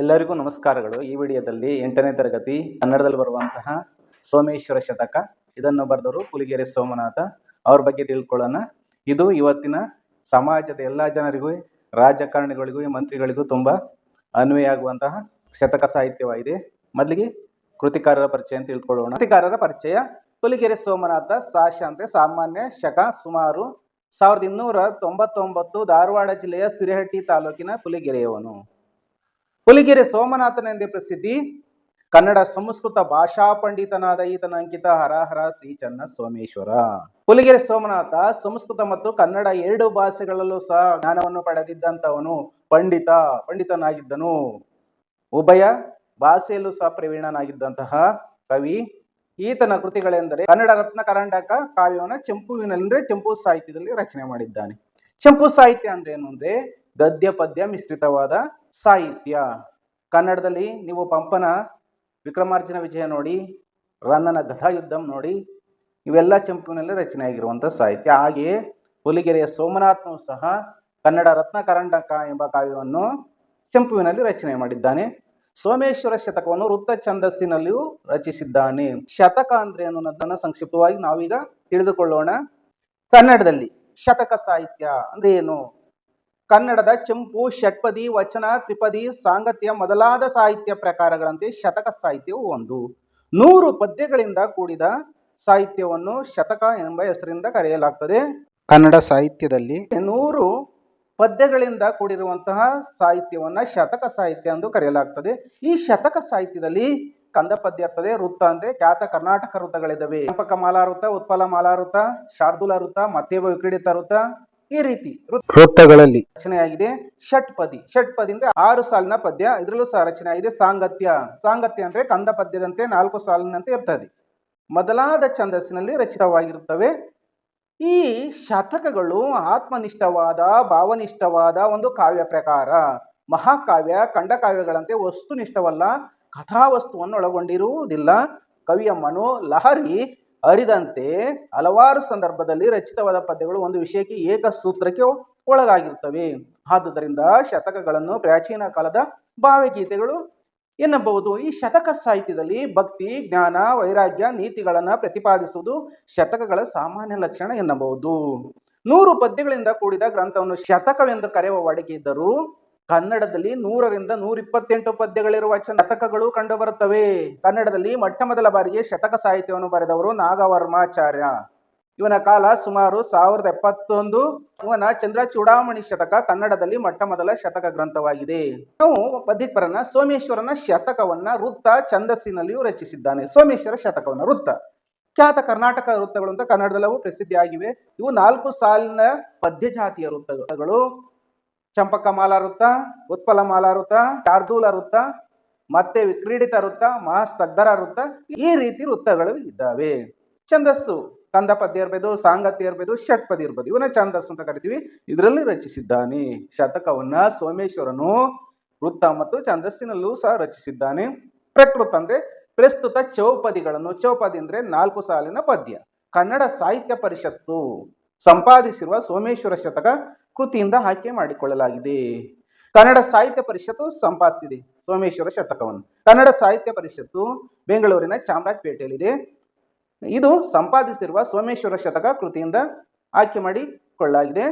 ಎಲ್ಲರಿಗೂ ನಮಸ್ಕಾರಗಳು. ಈ ವಿಡಿಯೋದಲ್ಲಿ ಎಂಟನೇ ತರಗತಿ ಕನ್ನಡದಲ್ಲಿ ಬರುವಂತಹ ಸೋಮೇಶ್ವರ ಶತಕ, ಇದನ್ನು ಬರೆದವರು ಪುಲಿಗೆರೆ ಸೋಮನಾಥ. ಅವ್ರ ಬಗ್ಗೆ ತಿಳ್ಕೊಳ್ಳೋಣ. ಇದು ಇವತ್ತಿನ ಸಮಾಜದ ಎಲ್ಲ ಜನರಿಗೂ, ರಾಜಕಾರಣಿಗಳಿಗೂ, ಮಂತ್ರಿಗಳಿಗೂ ತುಂಬ ಅನ್ವಯ ಆಗುವಂತಹ ಶತಕ ಸಾಹಿತ್ಯವಾಗಿದೆ. ಮೊದಲಿಗೆ ಕೃತಿಕಾರರ ಪರಿಚಯ ಅಂತ ತಿಳ್ಕೊಳ್ಳೋಣ. ಕೃತಿಕಾರರ ಪರಿಚಯ ಪುಲಿಗೆರೆ ಸೋಮನಾಥ, ಸಾಶಾಂತೆ, ಸಾಮಾನ್ಯ ಶಕ, ಸುಮಾರು ಸಾವಿರದ ಇನ್ನೂರ ತೊಂಬತ್ತೊಂಬತ್ತು ಧಾರವಾಡ ಜಿಲ್ಲೆಯ ಸಿರಿಹಟ್ಟಿ ತಾಲೂಕಿನ ಪುಲಿಗೆರೆಯವನು ಪುಲಿಗೆರೆ ಸೋಮನಾಥನೆಂದೇ ಪ್ರಸಿದ್ಧಿ. ಕನ್ನಡ ಸಂಸ್ಕೃತ ಭಾಷಾ ಪಂಡಿತನಾದ ಈತನ ಅಂಕಿತ ಹರಹರ ಶ್ರೀ ಚನ್ನ ಸೋಮೇಶ್ವರ. ಹುಲಿಗೆರೆ ಸೋಮನಾಥ ಸಂಸ್ಕೃತ ಮತ್ತು ಕನ್ನಡ ಎರಡು ಭಾಷೆಗಳಲ್ಲೂ ಸಹ ಜ್ಞಾನವನ್ನು ಪಡೆದಿದ್ದಂತವನು ಪಂಡಿತ, ಪಂಡಿತನಾಗಿದ್ದನು. ಉಭಯ ಭಾಷೆಯಲ್ಲೂ ಸಹ ಪ್ರವೀಣನಾಗಿದ್ದಂತಹ ಕವಿ. ಈತನ ಕೃತಿಗಳೆಂದರೆ ಕನ್ನಡ ರತ್ನ ಕರಂಡಕ ಕಾವ್ಯವನ್ನು ಚಂಪುವಿನಲ್ಲಿ ಅಂದ್ರೆ ಚಂಪು ಸಾಹಿತ್ಯದಲ್ಲಿ ರಚನೆ ಮಾಡಿದ್ದಾನೆ. ಚಂಪು ಸಾಹಿತ್ಯ ಅಂದ್ರೆ ಏನು ಅಂದ್ರೆ ಗದ್ಯ ಪದ್ಯ ಮಿಶ್ರಿತವಾದ ಸಾಹಿತ್ಯ. ಕನ್ನಡದಲ್ಲಿ ನೀವು ಪಂಪನ ವಿಕ್ರಮಾರ್ಜುನ ವಿಜಯ ನೋಡಿ ರನ್ನನ ಗಧಾಯುದ್ಧಂ ನೋಡಿ, ಇವೆಲ್ಲ ಚಂಪಿನಲ್ಲಿ ರಚನೆಯಾಗಿರುವಂಥ ಸಾಹಿತ್ಯ. ಹಾಗೆಯೇ ಹುಲಿಗೆರೆಯ ಸೋಮನಾಥನು ಸಹ ಕನ್ನಡ ರತ್ನ ಕರಂಡಕ ಎಂಬ ಕಾವ್ಯವನ್ನು ಚಂಪುವಿನಲ್ಲಿ ರಚನೆ ಮಾಡಿದ್ದಾನೆ. ಸೋಮೇಶ್ವರ ಶತಕವನ್ನು ವೃತ್ತ ಛಂದಸ್ಸಿನಲ್ಲಿಯೂ ರಚಿಸಿದ್ದಾನೆ. ಶತಕ ಅಂದ್ರೆ ಅನ್ನೋದನ್ನ ಸಂಕ್ಷಿಪ್ತವಾಗಿ ನಾವೀಗ ತಿಳಿದುಕೊಳ್ಳೋಣ. ಕನ್ನಡದಲ್ಲಿ ಶತಕ ಸಾಹಿತ್ಯ ಅಂದ್ರೆ ಏನು? ಕನ್ನಡದ ಚಂಪು ಷಟ್ಪದಿ ವಚನ ತ್ರಿಪದಿ ಸಾಂಗತ್ಯ ಮೊದಲಾದ ಸಾಹಿತ್ಯ ಪ್ರಕಾರಗಳಂತೆ ಶತಕ ಸಾಹಿತ್ಯವು ಒಂದು. ನೂರು ಪದ್ಯಗಳಿಂದ ಕೂಡಿದ ಸಾಹಿತ್ಯವನ್ನು ಶತಕ ಎಂಬ ಹೆಸರಿಂದ ಕರೆಯಲಾಗ್ತದೆ. ಕನ್ನಡ ಸಾಹಿತ್ಯದಲ್ಲಿ ನೂರು ಪದ್ಯಗಳಿಂದ ಕೂಡಿರುವಂತಹ ಸಾಹಿತ್ಯವನ್ನ ಶತಕ ಸಾಹಿತ್ಯ ಎಂದು ಕರೆಯಲಾಗ್ತದೆ. ಈ ಶತಕ ಸಾಹಿತ್ಯದಲ್ಲಿ ಕಂದ ಪದ್ಯ ಇರ್ತದೆ ವೃತ್ತ ಅಂದ್ರೆ ಖ್ಯಾತ ಕರ್ನಾಟಕ ವೃತ್ತಗಳಿದಾವೆ. ಚಂಪಕ ಮಾಲಾವೃತ ಉತ್ಪಲ ಮಾಲಾವೃತ ಶಾರ್ದೂಲ ವೃತ್ತ ಮತ್ತೇವ ವಿಕ್ರೀಡಿತ ವೃತ್ತ ಈ ರೀತಿ ವೃತ್ತಗಳಲ್ಲಿ. ರಚನೆಯಾಗಿದೆ ಷಟ್ಪದಿ. ಷಟ್ಪದಿ ಅಂದ್ರೆ ಆರು ಸಾಲಿನ ಪದ್ಯ. ಇದರಲ್ಲೂ ಸಹ ರಚನೆ ಆಗಿದೆ. ಸಾಂಗತ್ಯ. ಸಾಂಗತ್ಯ ಅಂದ್ರೆ ಕಂದ ಪದ್ಯದಂತೆ ನಾಲ್ಕು ಸಾಲಿನಂತೆ ಇರ್ತದೆ. ಮೊದಲಾದ ಛಂದಸ್ಸಿನಲ್ಲಿ ರಚಿತವಾಗಿರುತ್ತವೆ. ಈ ಶತಕಗಳು ಆತ್ಮನಿಷ್ಠವಾದ ಭಾವನಿಷ್ಠವಾದ ಒಂದು ಕಾವ್ಯ ಪ್ರಕಾರ ಮಹಾಕಾವ್ಯ ಖಂಡಕಾವ್ಯಗಳಂತೆ ವಸ್ತುನಿಷ್ಠವಲ್ಲ ಕಥಾವಸ್ತುವನ್ನು ಒಳಗೊಂಡಿರುವುದಿಲ್ಲ ಕವಿಯ ಮನೋ ಲಹರಿ ಅರಿದಂತೆ ಹಲವಾರು ಸಂದರ್ಭದಲ್ಲಿ ರಚಿತವಾದ ಪದ್ಯಗಳು ಒಂದು ವಿಷಯಕ್ಕೆ ಏಕ ಸೂತ್ರಕ್ಕೆ ಒಳಗಾಗಿರ್ತವೆ ಆದುದರಿಂದ ಶತಕಗಳನ್ನು ಪ್ರಾಚೀನ ಕಾಲದ ಭಾವಗೀತೆಗಳು ಎನ್ನಬಹುದು. ಈ ಶತಕ ಸಾಹಿತ್ಯದಲ್ಲಿ ಭಕ್ತಿ, ಜ್ಞಾನ, ವೈರಾಗ್ಯ, ನೀತಿಗಳನ್ನು ಪ್ರತಿಪಾದಿಸುವುದು ಶತಕಗಳ ಸಾಮಾನ್ಯ ಲಕ್ಷಣ ಎನ್ನಬಹುದು. ನೂರು ಪದ್ಯಗಳಿಂದ ಕೂಡಿದ ಗ್ರಂಥವನ್ನು ಶತಕವೆಂದು ಕರೆಯುವ ವಾಡಿಕೆ ಇದ್ದರೂ ಕನ್ನಡದಲ್ಲಿ ನೂರರಿಂದ ನೂರ ಇಪ್ಪತ್ತೆಂಟು ಪದ್ಯಗಳಿರುವ ಶತಕಗಳು ಕಂಡುಬರುತ್ತವೆ. ಕನ್ನಡದಲ್ಲಿ ಮೊಟ್ಟ ಮೊದಲ ಬಾರಿಗೆ ಶತಕ ಸಾಹಿತ್ಯವನ್ನು ಬರೆದವರು ನಾಗವರ್ಮಾಚಾರ್ಯ. ಇವನ ಕಾಲ ಸುಮಾರು ಸಾವಿರದ ಎಪ್ಪತ್ತೊಂದು. ಇವನ ಚಂದ್ರ ಚೂಡಾಮಣಿ ಶತಕ ಕನ್ನಡದಲ್ಲಿ ಮೊಟ್ಟ ಮೊದಲ ಶತಕ ಗ್ರಂಥವಾಗಿದೆ. ನಾವು ಪದ್ಯಪರನ ಸೋಮೇಶ್ವರನ ಶತಕವನ್ನ ವೃತ್ತ ಛಂದಸ್ಸಿನಲ್ಲಿಯೂ ರಚಿಸಿದ್ದಾನೆ. ಸೋಮೇಶ್ವರ ಶತಕವನ್ನ ವೃತ್ತ. ಖ್ಯಾತ ಕರ್ನಾಟಕ ವೃತ್ತಗಳು ಅಂತ ಕನ್ನಡದಲ್ಲವೂ ಪ್ರಸಿದ್ಧಿಯಾಗಿವೆ. ಇವು ನಾಲ್ಕು ಸಾಲಿನ ಪದ್ಯ ಜಾತಿಯ ವೃತ್ತಗಳು. ಚಂಪಕ ಮಾಲಾ ವೃತ್ತ, ಉತ್ಪಲ ಮಾಲಾ ವೃತ್ತ, ಶಾರ್ದೂಲ ವೃತ್ತ, ಮತ್ತೆ ವಿಕ್ರೀಡಿತ ವೃತ್ತ, ಮಹಾಸ್ತಗ್ಧರ ವೃತ್ತ, ಈ ರೀತಿ ವೃತ್ತಗಳು ಇದ್ದಾವೆ. ಛಂದಸ್ಸು ಕಂದ ಪದ್ಯ ಇರ್ಬೋದು, ಸಾಂಗತ್ಯ ಇರ್ಬೋದು, ಷಟ್ಪದಿ ಇರ್ಬೋದು ಇವನ ಛಂದಸ್ಸು ಅಂತ ಕರಿತೀವಿ. ಇದರಲ್ಲಿ ರಚಿಸಿದ್ದಾನೆ ಶತಕವನ್ನ ಸೋಮೇಶ್ವರನು, ವೃತ್ತ ಮತ್ತು ಛಂದಸ್ಸಿನಲ್ಲೂ ಸಹ ರಚಿಸಿದ್ದಾನೆ. ಪ್ರಕೃತ ಅಂದ್ರೆ ಪ್ರಸ್ತುತ ಚೌಪದಿಗಳನ್ನು, ಚೌಪದಿ ಅಂದ್ರೆ ನಾಲ್ಕು ಸಾಲಿನ ಪದ್ಯ. ಕನ್ನಡ ಸಾಹಿತ್ಯ ಪರಿಷತ್ತು ಸಂಪಾದಿಸಿರುವ ಸೋಮೇಶ್ವರ ಶತಕ ಕೃತಿಯಿಂದ ಆಯ್ಕೆ ಮಾಡಿಕೊಳ್ಳಲಾಗಿದೆ. ಕನ್ನಡ ಸಾಹಿತ್ಯ ಪರಿಷತ್ತು ಸಂಪಾದಿಸಿದೆ. ಸೋಮೇಶ್ವರ ಶತಕವನ್ನು. ಕನ್ನಡ ಸಾಹಿತ್ಯ ಪರಿಷತ್ತು ಬೆಂಗಳೂರಿನ ಚಾಮರಾಜಪೇಟೆಯಲ್ಲಿದೆ. ಇದು ಸಂಪಾದಿಸಿರುವ ಸೋಮೇಶ್ವರ ಶತಕ ಕೃತಿಯಿಂದ ಆಯ್ಕೆ ಮಾಡಿಕೊಳ್ಳಲಾಗಿದೆ.